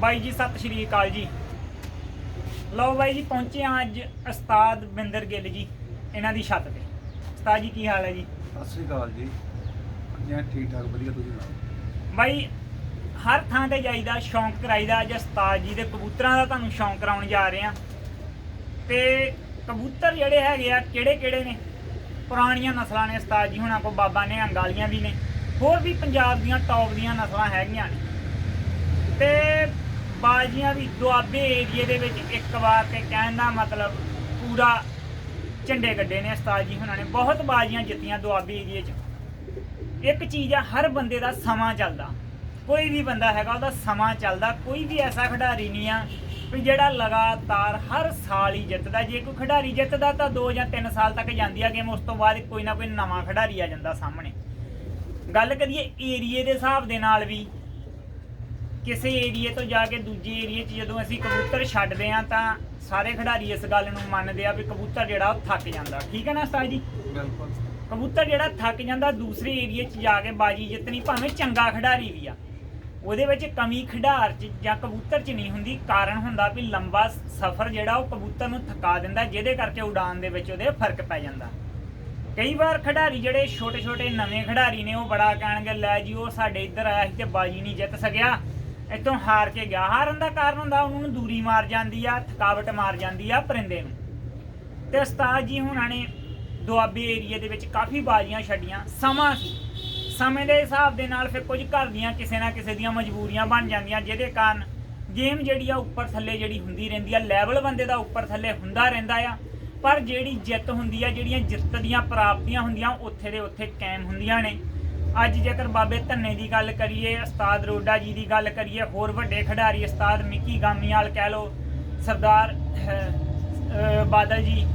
ਬਾਈ ਜੀ ਸਤਿ ਸ਼੍ਰੀ ਅਕਾਲ ਜੀ। ਲਓ ਬਾਈ ਜੀ ਪਹੁੰਚੇ ਹਾਂ ਅੱਜ ਉਸਤਾਦ ਬਿੰਦਰ ਗਿੱਲ ਜੀ ਇਹਨਾਂ ਦੀ ਛੱਤ ਤੇ। ਉਸਤਾਦ ਜੀ ਕੀ ਹਾਲ ਹੈ ਜੀ? ਸਤਿ ਸ੍ਰੀ ਅਕਾਲ ਜੀ। ਜੀ ਠੀਕ ਠਾਕ ਵਧੀਆ ਤੁਸੀਂ ਸੁਣਾਓ? ਬਾਈ ਹਰ ਥਾਂ ਤੇ ਜਾਈਦਾ ਸ਼ੌਂਕ ਕਰਾਈਦਾ ਅੱਜ ਉਸਤਾਦ ਜੀ ਦੇ ਕਬੂਤਰਾਂ ਦਾ ਤੁਹਾਨੂੰ ਸ਼ੌਂਕ ਕਰਾਉਣ ਜਾ ਰਹੇ ਆ ਤੇ ਕਬੂਤਰ ਜਿਹੜੇ ਹੈਗੇ ਆ ਕਿਹੜੇ ਕਿਹੜੇ ਨੇ? ਪੁਰਾਣੀਆਂ ਨਸਲਾਂ ਨੇ ਉਸਤਾਦ ਜੀ ਹੁਣਾਂ ਕੋ ਬਾਬਾ ਨੇ ਅੰਗਾਲੀਆਂ ਵੀ ਨੇ। ਹੋਰ ਵੀ ਪੰਜਾਬ ਦੀਆਂ ਟੌਪ ਦੀਆਂ ਨਸਲਾਂ ਹੈਗੀਆਂ ਨੇ। ਤੇ ਬਾਜੀਆਂ ਵੀ ਦੁਆਬੇ ਏਰੀਏ ਦੇ ਵਿੱਚ ਇੱਕ ਵਾਰ ਤੇ ਕਹਿਣ ਦਾ ਮਤਲਬ ਪੂਰਾ ਝੰਡੇ ਗੱਡੇ ਨੇ ਉਸਤਾਦ ਜੀ ਹੁਣਾਂ ਨੇ। ਬਹੁਤ ਬਾਜੀਆਂ ਜਿੱਤੀਆਂ ਦੁਆਬੇ ਏਰੀਏ 'ਚ। ਇੱਕ ਚੀਜ਼ ਆ, ਹਰ ਬੰਦੇ ਦਾ ਸਮਾਂ ਚੱਲਦਾ। ਕੋਈ ਵੀ ਬੰਦਾ ਹੈਗਾ, ਉਹਦਾ ਸਮਾਂ ਚੱਲਦਾ। ਕੋਈ ਵੀ ਐਸਾ ਖਿਡਾਰੀ ਨਹੀਂ ਆ ਵੀ ਜਿਹੜਾ ਲਗਾਤਾਰ ਹਰ ਸਾਲ ਹੀ ਜਿੱਤਦਾ। ਜੇ ਕੋਈ ਖਿਡਾਰੀ ਜਿੱਤਦਾ ਤਾਂ 2 ਜਾਂ 3 ਸਾਲ ਤੱਕ ਜਾਂਦੀ ਆ ਗੇਮ, ਉਸ ਤੋਂ ਬਾਅਦ ਕੋਈ ਨਾ ਕੋਈ ਨਵਾਂ ਖਿਡਾਰੀ ਆ ਜਾਂਦਾ ਸਾਹਮਣੇ। ਗੱਲ ਕਰੀਏ ਏਰੀਏ ਦੇ ਹਿਸਾਬ ਦੇ ਨਾਲ ਵੀ ਕਿਸੇ ਏਰੀਏ ਤੋਂ ਜਾ ਕੇ ਦੂਜੇ ਏਰੀਏ 'ਚ ਜਦੋਂ ਅਸੀਂ ਕਬੂਤਰ ਛੱਡਦੇ ਆ ਤਾਂ ਸਾਰੇ ਖਿਡਾਰੀ ਇਸ ਗੱਲ ਨੂੰ ਮੰਨਦੇ ਆ ਵੀ ਕਬੂਤਰ ਜਿਹੜਾ ਉਹ ਥੱਕ ਜਾਂਦਾ। ਠੀਕ ਹੈ ਨਾ ਉਸਤਾਦ ਜੀ? ਬਿਲਕੁਲ। ਕਬੂਤਰ ਜਿਹੜਾ ਥੱਕ ਜਾਂਦਾ ਦੂਸਰੇ ਏਰੀਏ 'ਚ ਜਾ ਕੇ ਬਾਜੀ ਜਿੱਤਣੀ ਭਾਵੇਂ ਚੰਗਾ ਖਿਡਾਰੀ ਵੀ ਆ। ਉਹਦੇ ਵਿੱਚ ਕਮੀ ਖਿਡਾਰ 'ਚ ਜਾਂ ਕਬੂਤਰ 'ਚ ਨਹੀਂ ਹੁੰਦੀ ਕਾਰਨ ਹੁੰਦਾ ਵੀ ਲੰਬਾ ਸਫ਼ਰ ਜਿਹੜਾ ਉਹ ਕਬੂਤਰ ਨੂੰ ਥਕਾ ਦਿੰਦਾ ਜਿਹਦੇ ਕਰਕੇ ਉਡਾਨ ਦੇ ਵਿੱਚ ਉਹਦੇ ਫ਼ਰਕ ਪੈ ਜਾਂਦਾ। ਕਈ ਵਾਰ ਖਿਡਾਰੀ ਜਿਹੜੇ ਛੋਟੇ ਛੋਟੇ ਨਵੇਂ ਖਿਡਾਰੀ ਨੇ ਉਹ ਬੜਾ ਕਹਿਣਗੇ ਲੈ ਜੀ ਉਹ ਸਾਡੇ ਇੱਧਰ ਆਇਆ ਸੀ ਤੇ ਬਾਜੀ ਨਹੀਂ ਜਿੱਤ ਸਕਿਆ। ਇੱਥੋਂ ਹਾਰ ਕੇ ਗਿਆ। ਹਾਰਨ ਦਾ ਕਾਰਨ ਹੁੰਦਾ ਉਹਨਾਂ ਨੂੰ ਦੂਰੀ ਮਾਰ ਜਾਂਦੀ ਆ, ਥਕਾਵਟ ਮਾਰ ਜਾਂਦੀ ਆ ਪਰਿੰਦੇ ਨੂੰ। ਤੇ ਉਸਤਾਦ ਜੀ ਹੁਣਾਂ ਨੇ ਦੁਆਬੇ ਏਰੀਏ ਦੇ ਵਿੱਚ ਕਾਫੀ ਬਾਜ਼ੀਆਂ ਛੱਡੀਆਂ। ਸਮਾਂ ਸੀ। ਸਮੇਂ ਦੇ ਹਿਸਾਬ ਦੇ ਨਾਲ ਫਿਰ ਕੁਝ ਘਰ ਦੀਆਂ ਕਿਸੇ ਨਾ ਕਿਸੇ ਦੀਆਂ ਮਜਬੂਰੀਆਂ ਬਣ ਜਾਂਦੀਆਂ, ਜਿਹਦੇ ਕਾਰਨ ਗੇਮ ਜਿਹੜੀ ਆ ਉੱਪਰ ਥੱਲੇ ਜਿਹੜੀ ਹੁੰਦੀ ਰਹਿੰਦੀ ਆ ਲੈਵਲ ਬੰਦੇ ਦਾ ਉੱਪਰ ਥੱਲੇ ਹੁੰਦਾ ਰਹਿੰਦਾ ਆ। ਪਰ ਜਿਹੜੀ ਜਿੱਤ ਹੁੰਦੀ ਆ, ਜਿਹੜੀਆਂ ਜਿੱਤ ਦੀਆਂ ਪ੍ਰਾਪਤੀਆਂ ਹੁੰਦੀਆਂ, ਉੱਥੇ ਦੇ ਉੱਥੇ ਕਾਇਮ ਹੁੰਦੀਆਂ ਨੇ। ਅੱਜ ਜੇਕਰ ਬਾਬੇ ਧੰਨੇ ਦੀ ਗੱਲ ਕਰੀਏ, ਉਸਤਾਦ ਰੋਡਾ ਜੀ ਦੀ ਗੱਲ ਕਰੀਏ, ਹੋਰ ਵੱਡੇ ਖਿਡਾਰੀ, ਉਸਤਾਦ ਮਿੱਕੀ ਗਾਮੀਵਾਲ ਕਹਿ ਲਓ, ਸਰਦਾਰ ਬਾਦਲ ਜੀ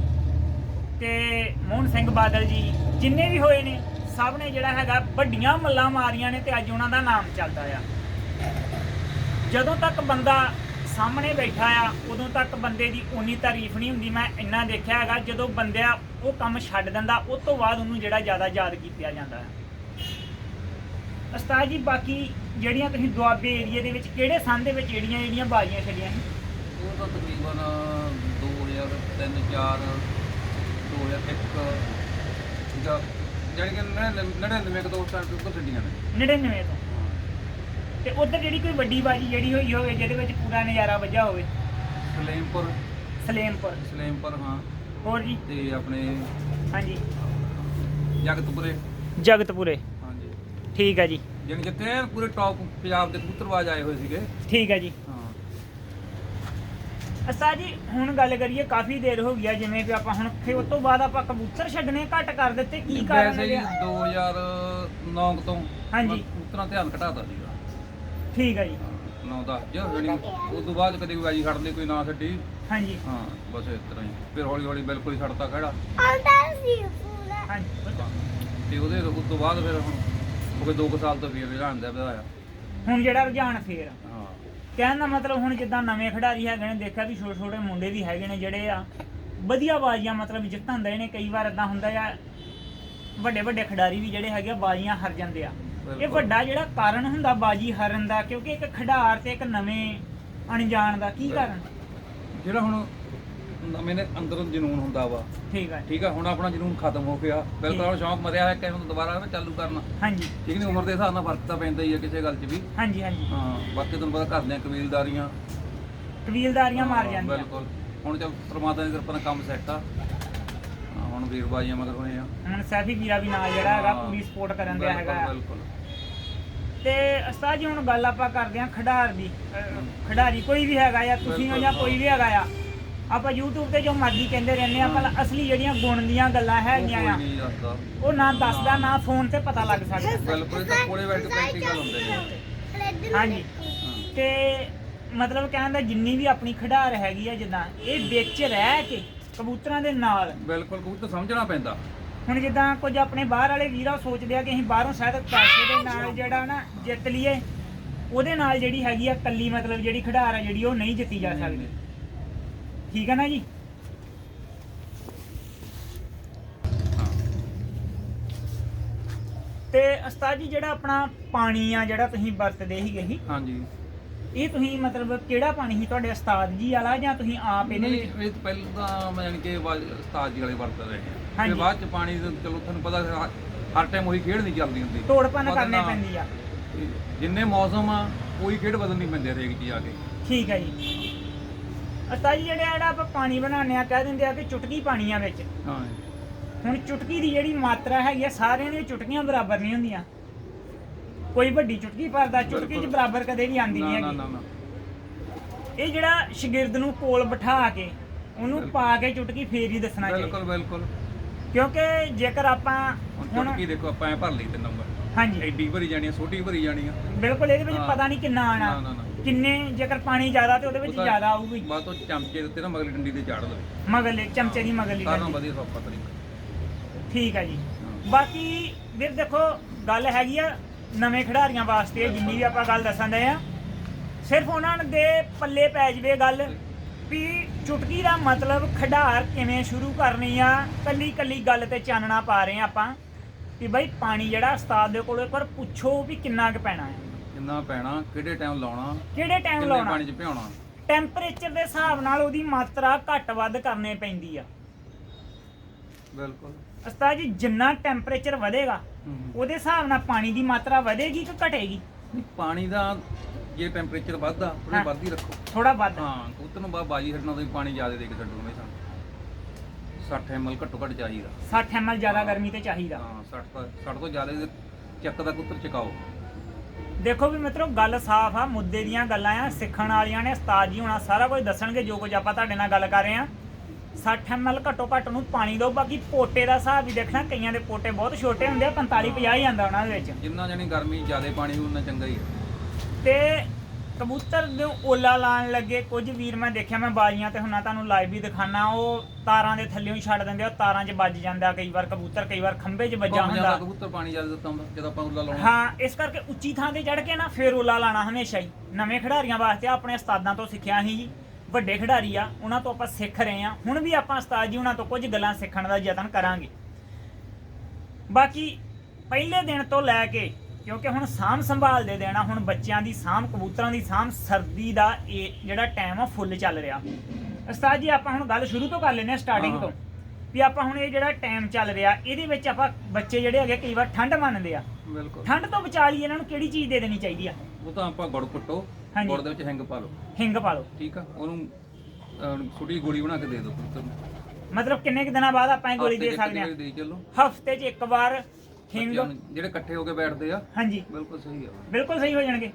ਤੇ ਮੋਹਨ ਸਿੰਘ ਬਾਦਲ ਜੀ, ਜਿੰਨੇ ਵੀ ਹੋਏ ਨੇ, ਸਭ ਨੇ ਜਿਹੜਾ ਹੈਗਾ ਵੱਡੀਆਂ ਮੱਲਾਂ ਮਾਰੀਆਂ ਨੇ ਤੇ ਅੱਜ ਉਹਨਾਂ ਦਾ ਨਾਮ ਚੱਲਦਾ ਆ। ਜਦੋਂ ਤੱਕ ਬੰਦਾ ਸਾਹਮਣੇ ਬੈਠਾ ਆ, ਉਦੋਂ ਤੱਕ ਬੰਦੇ ਦੀ ਉਨੀ ਤਾਰੀਫ ਨਹੀਂ ਹੁੰਦੀ। ਮੈਂ ਇੰਨਾ ਦੇਖਿਆ ਹੈਗਾ, ਜਦੋਂ ਬੰਦਿਆ ਉਹ ਕੰਮ ਛੱਡ ਦਿੰਦਾ, ਉਸ ਤੋਂ ਬਾਅਦ ਉਹਨੂੰ ਜਿਹੜਾ ਜ਼ਿਆਦਾ ਯਾਦ ਕੀਤਾ ਜਾਂਦਾ ਹੈ ਉਸਤਾਦ ਜੀ ਬਾਕੀ ਜਿਹੜੀਆਂ ਤੁਸੀਂ ਦੁਆਬੇ ਏਰੀਏ ਦੇ ਵਿੱਚ ਕਿਹੜੇ ਸੰਨ ਦੇ ਵਿੱਚ ਜਿਹੜੀਆਂ ਜਿਹੜੀਆਂ ਬਾਜ਼ੀਆਂ ਛੱਡੀਆਂ ਸੀ? ਉਹ ਤਾਂ ਤਕਰੀਬਨ 2003 4 2001 ਠੀਕ ਆ ਜਾਣੀ ਕਿ 99 ਕੁ ਤੋਂ ਸਟਾਰਟ ਤੋਂ ਛੱਡੀਆਂ ਨੇ। 99 ਤੋਂ। ਤੇ ਉਧਰ ਜਿਹੜੀ ਕੋਈ ਵੱਡੀ ਬਾਜੀ ਜਿਹੜੀ ਹੋਈ ਹੋਵੇ ਜਿਹਦੇ ਵਿੱਚ ਪੂਰਾ ਨਜ਼ਾਰਾ ਵੱਜਾ ਹੋਵੇ? ਸਲੇਮਪੁਰ। ਸਲੇਮਪੁਰ। ਸਲੇਮਪੁਰ ਹਾਂ। ਹੋਰ ਜੀ? ਤੇ ਆਪਣੇ ਹਾਂਜੀ। ਜਗਤਪੁਰੇ। ਜਗਤਪੁਰੇ। ਠੀਕ ਹੈ ਜੀ। ਜਾਣੀ ਕਿ ਪੂਰੇ ਟੌਪ ਪੰਜਾਬ ਦੇ ਕਬੂਤਰਬਾਜ਼ ਆਏ ਹੋਏ ਸੀਗੇ। ਠੀਕ ਹੈ ਜੀ। ਹਾਂ। ਅਸਾ ਜੀ ਹੁਣ ਗੱਲ ਕਰੀਏ ਕਾਫੀ ਦੇਰ ਹੋ ਗਈ ਆ ਜਿਵੇਂ ਵੀ ਆਪਾਂ ਹੁਣ ਫਿਰ ਉਸ ਤੋਂ ਬਾਅਦ ਆਪਾਂ ਕਬੂਤਰ ਛੱਡਣੇ ਘੱਟ ਕਰ ਦਿੱਤੇ ਕੀ ਕਾਰਨ ਵੈਸੇ ਜੀ ਰਿਹਾ? 2009 ਕੁ ਤੋਂ ਹਾਂਜੀ। ਮੈਂ ਕਬੂਤਰਾਂ ਧਿਆਨ ਘਟਾਤਾ ਸੀਗਾ। ਠੀਕ ਹੈ ਜੀ। 9 10 ਜੋ ਜਣੀ ਉਸ ਤੋਂ ਬਾਅਦ ਕਦੇ ਕੋਈ ਬਾਜੀ ਛੱਡ ਲਈ ਕੋਈ ਨਾ ਛੱਡੀ। ਹਾਂਜੀ। ਹਾਂ ਬਸ ਇਸ ਤਰ੍ਹਾਂ ਹੀ। ਫਿਰ ਹੌਲੀ ਹੌਲੀ ਬਿਲਕੁਲ ਹੀ ਛੱਡਤਾ ਖੜਾ। ਹਾਂਜੀ ਤੇ ਉਹਦੇ ਉਸ ਤੋਂ ਬਾਅਦ ਫਿਰ ਹੁਣ ਉਹ ਕੋਈ 2 ਸਾਲ ਤੋਂ ਫਿਰ ਰੁਝਾਨ ਦਾ ਵਧਾਇਆ ਹੁਣ ਜਿਹੜਾ ਰੁਝਾਨ ਫੇਰ ਹਾਂ। ਕਹਿਣ ਦਾ ਮਤਲਬ ਹੁਣ ਜਿੱਦਾਂ ਨਵੇਂ ਖਿਡਾਰੀ ਹੈਗੇ ਨੇ ਦੇਖਿਆ ਵੀ ਛੋਟੇ ਛੋਟੇ ਮੁੰਡੇ ਵੀ ਹੈਗੇ ਨੇ ਜਿਹੜੇ ਆ ਵਧੀਆ ਬਾਜ਼ੀਆਂ ਮਤਲਬ ਜਿੱਤਾਂਦੇ ਨੇ ਕਈ ਵਾਰ ਇਦਾਂ ਹੁੰਦਾ ਆ ਵੱਡੇ ਵੱਡੇ ਖਿਡਾਰੀ ਵੀ ਜਿਹੜੇ ਹੈਗੇ ਆ ਬਾਜ਼ੀਆਂ ਹਾਰ ਜਾਂਦੇ ਆ। ਇਹ। ਵੱਡਾ ਜਿਹੜਾ ਕਾਰਨ ਹੁੰਦਾ ਬਾਜੀ ਹਾਰਨ ਦਾ ਕਿਉਂਕਿ ਇੱਕ ਖਿਡਾਰ ਤੇ ਇੱਕ ਨਵੇਂ ਅਣਜਾਣ ਦਾ ਕੀ ਕਾਰਨ? ਜਿਹੜਾ ਹੁਣ ਨਵੇਂ ਨੇ ਅੰਦਰੋਂ ਜਨੂਨ ਹੁੰਦਾ ਵਾ। ਠੀਕ ਹੈ ਠੀਕ ਆ ਹੁਣ ਆਪਣਾ ਜਨੂਨ ਖਤਮ ਹੋ ਗਿਆ। ਬਿਲਕੁਲ ਹੁਣ ਸ਼ੌਂਕ ਮਰਿਆ ਹੈ ਕਿ ਹੁਣ ਦੁਬਾਰਾ ਨਾ ਚਾਲੂ ਕਰਨਾ। ਹਾਂਜੀ। ਠੀਕ ਨਹੀਂ ਉਮਰ ਦੇ ਹਿਸਾਬ ਨਾਲ ਫ਼ਰਕ ਤਾਂ ਪੈਂਦਾ ਹੀ ਆ ਕਿਸੇ ਗੱਲ 'ਚ ਵੀ। ਹਾਂਜੀ ਹਾਂਜੀ। ਹਾਂ ਬਾਕੀ ਤੁਹਾਨੂੰ ਪਤਾ ਘਰ ਦੀਆਂ ਕਬੀਲਦਾਰੀਆਂ ਕਬੀਲਦਾਰੀਆਂ ਮਾਰ ਜਾਂਦੀਆਂ। ਬਿਲਕੁਲ। ਹੁਣ ਜਦ ਪ੍ਰਮਾਤਮਾ ਦੀ ਕਿਰਪਾ ਨਾਲ ਕੰਮ ਸੈੱਟ ਆ। ਹੁਣ ਵੀਰ ਬਾਜੀਆਂ ਮਗਰ ਹੋਏ ਆ। ਹੁਣ ਸੈਫੀ ਵੀਰਾ ਵੀ ਨਾਲ ਜਿਹੜਾ ਹੈਗਾ ਪੂਰੀ ਸਪੋਰਟ ਕਰਨ ਦਿਆ ਹੈਗਾ। ਬਿਲਕੁਲ ਤੇ ਉਸਤਾਦ ਜੀ ਹੁਣ ਗੱਲ ਆਪਾਂ ਕਰਦੇ ਹਾਂ ਖਿਡਾਰ ਦੀ। ਖਿਡਾਰੀ ਕੋਈ ਵੀ ਹੈਗਾ ਜਾਂ ਤੁਸੀਂ ਹੋ ਜਾਂ ਕੋਈ ਵੀ ਹੈਗਾ ਆ ਆਪਾਂ YouTube ਤੇ ਜੋ ਮਰਜ਼ੀ ਕਹਿੰਦੇ ਰਹਿੰਦੇ ਆ ਪਰ ਅਸਲੀ ਜਿਹੜੀਆਂ ਗੁਣ ਦੀਆਂ ਗੱਲਾਂ ਹੈਗੀਆਂ ਆ ਨਹੀਂ ਦੱਸਦਾ ਉਹ ਨਾ ਦੱਸਦਾ ਨਾ ਫੋਨ ਤੇ ਪਤਾ ਲੱਗ ਸਕਦਾ। ਬਿਲਕੁਲ ਇਹ ਤਾਂ ਕੋਲੇ ਬੈਠ ਕੇ ਪ੍ਰੈਕਟੀਕਲ ਹੁੰਦੇ ਨੇ। ਹਾਂਜੀ। ਤੇ ਮਤਲਬ ਕਹਿਣ ਦਾ ਜਿੰਨੀ ਵੀ ਆਪਣੀ ਖਿਡਾਰ ਹੈਗੀ ਆ ਜਿੱਦਾਂ ਇਹ ਵਿੱਚ ਰਹਿ ਕੇ ਕਬੂਤਰਾਂ ਦੇ ਨਾਲ। ਬਿਲਕੁਲ ਕਬੂਤਰ ਸਮਝਣਾ ਪੈਂਦਾ। ਹੁਣ ਜਿੱਦਾਂ ਕੁਝ ਆਪਣੇ ਬਾਹਰ ਵਾਲੇ ਵੀਰਾਂ ਸੋਚਦੇ ਆ ਕਿ ਅਸੀਂ ਬਾਹਰੋਂ ਸ਼ਾਇਦ ਪੈਸੇ ਦੇ ਨਾਲ ਜਿਹੜਾ ਨਾ ਜਿੱਤ ਲਈਏ ਉਹਦੇ ਨਾਲ ਜਿਹੜੀ ਹੈਗੀ ਆ ਕੱਲੀ ਮਤਲਬ ਜਿਹੜੀ ਖਿਡਾਰ ਆ ਜਿਹੜੀ ਉਹ ਨਹੀਂ ਜਿੱਤੀ ਜਾ ਸਕਦੀ। ਠੀਕ ਹੈ ਨਾ ਜੀ? ਤੇ ਉਸਤਾਦ ਜੀ ਜਿਹੜਾ ਆਪਣਾ ਪਾਣੀ ਆ ਜਿਹੜਾ ਤੁਸੀਂ ਵਰਤਦੇ ਸੀਗੇ ਸੀ ਹਾਂਜੀ। ਇਹ ਤੁਸੀਂ ਮਤਲਬ ਕਿਹੜਾ ਪਾਣੀ ਸੀ ਤੁਹਾਡੇ ਉਸਤਾਦ ਜੀ ਵਾਲਾ ਜਾਂ ਤੁਸੀਂ ਆਪ ਇਹਦੇ ਨਹੀਂ ਵਿੱਚ? ਇਹ ਤਾਂ ਪਹਿਲਾਂ ਤਾਂ ਮੈਂ ਕਿ ਵਾ- ਉਸਤਾਦ ਜੀ ਵਾਲੇ ਵਰਤ ਰਹੇ ਹਾਂ ਹਾਂਜੀ। ਫਿਰ ਬਾਅਦ ਚ ਪਾਣੀ ਚਲੋ ਤੁਹਾਨੂੰ ਪਤਾ ਹ- ਹਰ ਟਾਈਮ ਉਹੀ ਖੇਡ ਨਹੀਂ ਚੱਲਦੀ ਹੁੰਦੀ। ਤੋੜਪਨ ਪਤਾ ਕਰਨੇ ਪੈਂਦੀ ਆ। ਜਿੰਨੇ ਮੌਸਮ ਆ ਉਹੀ ਖੇਡ ਬਦਲਣੀ ਪੈਂਦੀ ਹਰੇਕ ਚੀਜ਼ ਆ ਕੇ। ਠੀਕ ਹੈ ਜੀ। ਜੀ ਜਿਹੜੇ ਜਿਹੜਾ ਆਪਾਂ ਪਾਣੀ ਬਣਾਉਂਦੇ ਆ ਕਹਿ ਦਿੰਦੇ ਆ ਕਿ ਚੁਟਕੀ ਪਾਣੀ ਆ ਵਿੱਚ। ਹਾਂ। ਹੁਣ ਚੁਟਕੀ ਦੀ ਜਿਹੜੀ ਮਾਤਰਾ ਹੈਗੀ ਆ ਸਾਰਿਆਂ ਦੀਆਂ ਚੁਟਕੀਆਂ ਬਰਾਬਰ ਨਹੀਂ ਹੁੰਦੀਆਂ। ਕੋਈ ਵੱਡੀ ਚੁਟਕੀ ਭਰਦਾ ਚੁਟਕੀ 'ਚ ਬਿਲਕੁਲ। ਬਰਾਬਰ ਕਦੇ ਵੀ ਆਂਦੀ ਨਾ ਨਹੀਂ ਨਾ ਹੈਗੀ। ਨਾ ਨਾ। ਇਹ ਜਿਹੜਾ ਸ਼ਾਗਿਰਦ ਨੂੰ ਕੋਲ ਬਿਠਾ ਕੇ ਉਹਨੂੰ ਬਿਲਕੁਲ। ਪਾ ਕੇ ਚੁਟਕੀ ਫੇਰ ਹੀ ਦੱਸਣਾ ਬਿਲਕੁਲ ਚਾਹੀਦਾ। ਬਿਲਕੁਲ ਕਿਉਂਕਿ ਜੇਕਰ ਆਪਾਂ ਹੁਣ ਹੁਣ ਚੁਟਕੀ ਦੇਖੋ ਆਪਾਂ ਐ ਭਰ ਲਈ ਤੇ ਨੰਬਰ। ਹਾਂਜੀ। ਐਡੀ ਭਰੀ ਜਾਣੀ ਆ ਛੋਟੀ ਭਰੀ ਜਾਣੀ ਆ। ਬਿਲਕੁਲ ਇਹਦੇ ਵਿੱਚ ਹਾਂ। ਪਤਾ ਨਹੀਂ ਕਿੰਨਾ ਨਾ ਆਣਾ ਨਾ ਨਾ। ਕਿੰਨੇ ਜੇਕਰ ਪਾਣੀ ਜ਼ਿਆਦਾ ਤੇ ਉਹਦੇ ਵਿੱਚ ਜ਼ਿਆਦਾ ਆਊਗੀ? ਬਾਅਦ ਤੋਂ ਚਮਚੇ ਦੇ ਉੱਤੇ ਨਾ ਮਗਲੀ ਡੰਡੀ ਤੇ ਚਾੜ ਲਵੇ। ਮਗਲੇ ਚਮਚੇ ਦੀ ਮਗਲੀ ਕਰਨੀ। ਵਧੀਆ ਸੌਖਾ ਤਰੀਕਾ। ਠੀਕ ਹੈ ਜੀ। ਬਾਕੀ ਵੀਰ ਦੇਖੋ ਗੱਲ ਹੈਗੀ ਆ ਨਵੇਂ ਖਿਡਾਰੀਆਂ ਵਾਸਤੇ ਜਿੰਨੀ ਵੀ ਆਪਾਂ ਗੱਲ ਦੱਸਣ ਦੇ ਆ। ਸਿਰਫ ਉਹਨਾਂ ਦੇ ਪੱਲੇ ਪੈ ਜਵੇ ਗੱਲ ਵੀ ਚੁਟਕੀ ਦਾ ਮਤਲਬ ਖਿਡਾਰ ਕਿਵੇਂ ਸ਼ੁਰੂ ਕਰਨੀ ਆ ਕੱਲੀ ਕੱਲੀ ਗੱਲ ਤੇ ਚਾਨਣਾ ਪਾ ਰਹੇ ਆ ਆਪਾਂ। ਕਿ ਬਈ ਪਾਣੀ ਜਿਹੜਾ ਉਸਤਾਦ ਦੇ ਕੋਲੋਂ ਇੱਕ ਵਾਰ ਪੁੱਛੋ ਵੀ ਕਿੰਨਾ ਕੁ ਪੈਣਾ ਹੈ ਕਿੰਨਾ ਪੈਣਾ ਕਿਹੜੇ ਟਾਈਮ ਲਾਉਣਾ ਕਿਹੜੇ ਟਾਈਮ ਕਿੰਨੇ ਲਾਉਣਾ? ਪਾਣੀ 'ਚ ਭਿਉਣਾ? ਟੈਂਪਰੇਚਰ ਦੇ ਹਿਸਾਬ ਨਾਲ ਉਹਦੀ ਮਾਤਰਾ ਘੱਟ ਵੱਧ ਕਰਨੇ ਪੈਂਦੀ ਆ। ਬਿਲਕੁਲ। ਉਸਤਾਦ ਜੀ ਜਿੰਨਾ ਟੈਂਪਰੇਚਰ ਵਧੇਗਾ ਹੂੰ। ਉਹਦੇ ਹਿਸਾਬ ਨਾਲ ਪਾਣੀ ਦੀ ਮਾਤਰਾ ਵਧੇਗੀ ਕਿ ਘਟੇਗੀ? ਨਹੀਂ, ਪਾਣੀ ਦਾ ਜੇ ਟੈਂਪਰੇਚਰ ਵੱਧਦਾ ਉਹਦੇ ਹਾਂ। ਵੱਧ ਹੀ ਰੱਖੋ। ਥੋੜਾ ਵੱਧ। ਹਾਂ ਕਬੂਤਰ ਨੂੰ ਬਾ ਬਾਜੀ ਹਟਣਾ ਤੁਸੀਂ ਪਾਣੀ ਜ਼ਿਆਦਾ ਦੇ ਕੇ ਛੱਡੋ ਹਮੇਸ਼ਾ 60 ml ਘੱਟੋ ਘੱਟ ਚਾਹੀਦਾ। 60 ml ਜ਼ਿਆਦਾ ਗਰਮੀ ਤੇ ਚਾਹੀਦਾ। ਹਾਂ 60 ਤੋਂ 60 ਤੋਂ ਜ਼ਿਆਦਾ ਚੱਕ ਦਾ ਕਬੂਤਰ ਚਕਾਓ। ਦੇਖੋ ਵੀ ਮਿੱਤਰੋ ਗੱਲ ਸਾਫ਼ ਆ ਮੁੱਦੇ ਦੀਆਂ ਗੱਲਾਂ ਆ ਸਿੱਖਣ ਵਾਲੀਆਂ ਨੇ ਉਸਤਾਦ ਜੀ ਹੋਣਾ ਸਾਰਾ ਕੁਝ ਦੱਸਣਗੇ ਜੋ ਕੁਝ ਆਪਾਂ ਤੁਹਾਡੇ ਨਾਲ ਗੱਲ ਕਰ ਰਹੇ ਆ। 60 ml ਘੱਟੋ ਘੱਟ ਨੂੰ ਪਾਣੀ ਦਿਓ ਬਾਕੀ ਪੋਟੇ ਦਾ ਹਿਸਾਬ ਵੀ ਦੇਖਣਾ ਕਈਆਂ ਦੇ ਪੋਟੇ ਬਹੁਤ ਛੋਟੇ ਹੁੰਦੇ ਆ 45 50 ਹੀ ਆਂਦਾ ਉਹਨਾਂ ਦੇ ਵਿੱਚ। ਜਿੰਨਾ ਜਾਨੀ ਗਰਮੀ ਜ਼ਿਆਦਾ ਪਾਣੀ ਉਹਨਾਂ ਚੰਗਾ ਹੀ ਹੈ ਤੇ ਕਬੂਤਰ ਦੇ ਓਲਾ ਲਾਣ ਲੱਗੇ। ਕੁਝ ਵੀਰ ਮੈਂ ਦੇਖਿਆ ਮੈਂ ਬਾਜ਼ੀਆਂ ਤੇ ਹੁਣਾਂ ਤੁਹਾਨੂੰ ਲਾਈਵ ਵੀ ਦਿਖਾਣਾ ਉਹ ਤਾਰਾਂ ਦੇ ਥੱਲੇੋਂ ਹੀ ਛੱਡ ਦਿੰਦੇ ਆ ਤਾਰਾਂ 'ਚ ਵੱਜ ਜਾਂਦਾ ਕਈ ਵਾਰ ਕਬੂਤਰ ਕਈ ਵਾਰ ਖੰਭੇ 'ਚ ਵੱਜਾ ਹੁੰਦਾ। ਕਬੂਤਰ ਪਾਣੀ ਜ਼ਿਆਦਾ ਦਿੱਤਾ ਹੁੰਦਾ ਜਦੋਂ ਆਪਾਂ ਉੱਲਾ ਲਾਉਣਾ। ਹਾਂ ਇਸ ਕਰਕੇ ਉੱਚੀ ਥਾਂ ਤੇ ਚੜ ਕੇ ਨਾ ਫੇਰ ਓਲਾ ਲਾਣਾ ਹਮੇਸ਼ਾ ਹੀ। ਨਵੇਂ ਖਿਡਾਰੀਆਂ ਵਾਸਤੇ ਆਪਣੇ ਉਸਤਾਦਾਂ ਤੋਂ ਸਿੱਖਿਆ ਸੀ ਜੀ ਵੱਡੇ ਖਿਡਾਰੀ ਆ ਉਹਨਾਂ ਤੋਂ ਆਪਾਂ ਸਿੱਖ ਰਹੇ ਆ ਹੁਣ ਵੀ ਆਪਾਂ ਉਸਤਾਦ ਜੀ ਉਹਨਾਂ ਤੋਂ ਕੁਝ ਗੱਲਾਂ ਸਿੱਖਣ ਦਾ ਯਤਨ ਕਰਾਂਗੇ। ਬਾਕੀ ਪਹਿਲੇ ਦਿਨ ਤੋਂ ਲੈ ਕੇ ਕਿਉਂਕਿ ਹੁਣ ਸਾਂਭ ਸੰਭਾਲ ਦੇ ਦੇਣਾ ਹੁਣ ਬੱਚਿਆਂ ਦੀ ਸਾਂਭ ਕਬੂਤਰਾਂ ਦੀ ਸਾਂਭ ਸਰਦੀ ਦਾ ਇਹ ਜਿਹੜਾ ਟਾਈਮ ਆ ਫੁੱਲ ਚੱਲ ਰਿਹਾ। ਉਸਤਾਦ ਜੀ ਆਪਾਂ ਹੁਣ ਗੱਲ ਸ਼ੁਰੂ ਤੋਂ ਕਰ ਲੈਨੇ ਆ ਸਟਾਰਟਿੰਗ। ਤੋਂ। ਵੀ ਆਪਾਂ ਹੁਣ ਇਹ ਜਿਹੜਾ ਟਾਈਮ ਚੱਲ ਰਿਹਾ ਇਹਦੇ ਵਿੱਚ ਆਪਾਂ ਬੱਚੇ ਜਿਹੜੇ ਹੈਗੇ ਕਈ ਵਾਰ ਠੰਡ ਮੰਨਦੇ ਆ। ਬਿਲਕੁਲ। ਠੰਡ ਤੋਂ ਬਚਾ ਲਈ ਇਹਨਾਂ ਨੂੰ ਕਿਹੜੀ ਚੀਜ਼ ਦੇ ਦੇਣੀ ਚਾਹੀਦੀ ਆ? ਉਹ ਤਾਂ ਆਪਾਂ ਗੁੜ ਕੁੱਟੋ ਹਾਂਜੀ। ਗੁੜ ਦੇ ਵਿੱਚ ਹਿੰਗ ਪਾ ਲਓ। ਹਿੰਗ ਪਾ ਲਓ। ਠੀਕ ਆ ਉਹਨੂੰ ਅਹ, ਛੋਟੀ ਗੋਲੀ ਬਣਾ ਕੇ ਦੇ ਦਿਓ। ਨੂੰ ਮਤਲਬ ਕਿੰਨੇ ਕੁ ਦਿਨਾਂ ਬਾਅਦ ਆਪਾਂ ਇਹ ਗੋਲੀ ਦੇ ਸਕਦੇ ਦੇ ਚੱਲੋ। ਹਫ਼ਤੇ 'ਚ ਇੱਕ ਵਾਰ ਜਿਹੜੇ ਇਕੱਠੇ ਹੋ ਕੇ ਬੈਠਦੇ ਆ। ਹਾਂਜੀ। ਬਿਲਕੁਲ ਸਹੀ ਆ। ਬਿਲਕੁਲ ਸਹੀ ਹੋ ਜਾਣਗੇ।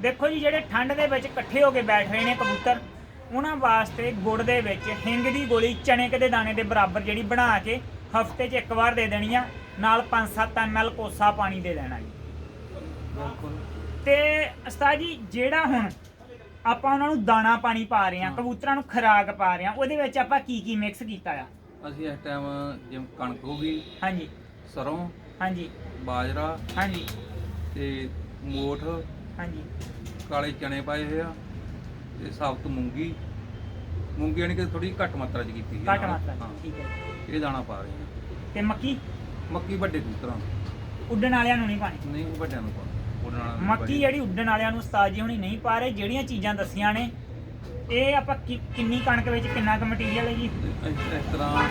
ਦੇਖੋ ਜੀ ਜਿਹੜੇ ਠੰਡ ਦੇ ਵਿੱਚ ਇਕੱਠੇ ਹੋ ਕੇ ਬੈਠ ਰਹੇ ਨੇ ਕਬੂਤਰ ਉਹਨਾਂ ਵਾਸਤੇ ਗੁੜ ਦੇ ਵਿੱਚ ਹਿੰਗ ਦੀ ਗੋਲੀ ਚਣੇ ਦੇ ਦਾਣੇ ਦੇ ਬਰਾਬਰ ਜਿਹੜੀ ਬਣਾ ਕੇ ਹਫ਼ਤੇ 'ਚ ਇੱਕ ਵਾਰ ਦੇ ਦੇਣੀ ਆ। ਨਾਲ 5-7 ml ਕੋਸਾ ਪਾਣੀ ਦੇ ਦੇਣਾ ਜੀ। ਬਿਲਕੁਲ। ਤੇ ਉਸਤਾਦ ਜੀ ਜਿਹੜਾ ਹੁਣ ਆਪਾਂ ਉਹਨਾਂ ਨੂੰ ਦਾਣਾ ਪਾਣੀ ਪਾ ਰਹੇ ਆ। ਕਬੂਤਰਾਂ ਨੂੰ ਖੁਰਾਕ ਪਾ ਰਹੇ ਆ ਉਹਦੇ ਵਿੱਚ ਆਪਾਂ ਕੀ ਕੀ ਮਿਕਸ ਕੀਤਾ ਆ? ਅਸੀਂ ਇਸ ਟਾਈਮ ਜਿਵੇਂ ਕਣਕ ਹੋ ਗਈ। ਹਾਂਜੀ। ਸਰੋਂ ਹਾਂਜੀ। ਬਾਜਰਾ। ਹਾਂਜੀ। ਤੇ ਮੋਠ। ਹਾਂਜੀ। ਕਾਲੇ ਚਨੇ ਪਾਏ ਹੋਏ ਆ। ਤੇ ਸਾਬਤ ਮੂੰਗੀ। ਮੂੰਗੀ ਯਾਨੀ ਕਿ ਥੋੜੀ ਘੱਟ ਮਾਤਰਾ ਚ ਕੀਤੀ ਹੈ ਘੱਟ ਨਾਲ। ਮਾਤਰਾ ਹਾਂ, ਚ, ਠੀਕ ਹੈ ਇਹ ਦਾਣਾ ਪਾ ਰਹੇ ਆ। ਤੇ ਮੱਕੀ? ਮੱਕੀ ਵੱਡੇ ਕਬੂਤਰਾਂ ਨੂੰ। ਉੱਡਣ ਵਾਲਿਆਂ ਨੂੰ ਨਹੀਂ ਪਾਣੀ? ਨਹੀਂ ਵੱਡਿਆਂ ਨੂੰ ਉਹਨਾਂ ਨਾਲ ਮੱਕੀ ਜਿਹੜੀ ਉੱਡਣ ਵਾਲਿਆਂ ਨੂੰ ਉਸਤਾਦ ਜੀ ਹੁਣੀ ਨਹੀਂ ਪਾ ਰਹੇ ਜਿਹੜੀਆਂ ਚੀਜ਼ਾਂ ਦੱਸੀਆਂ ਨੇ ਇਹ ਆਪਾਂ ਕਿ- ਕਿੰਨੀ ਕਣਕ ਵਿੱਚ ਕਿੰਨਾ ਕੁ ਮਟੀਰੀਅਲ ਹੈ ਜੀ? ਇਸ ਇਸ ਤਰ੍ਹਾਂ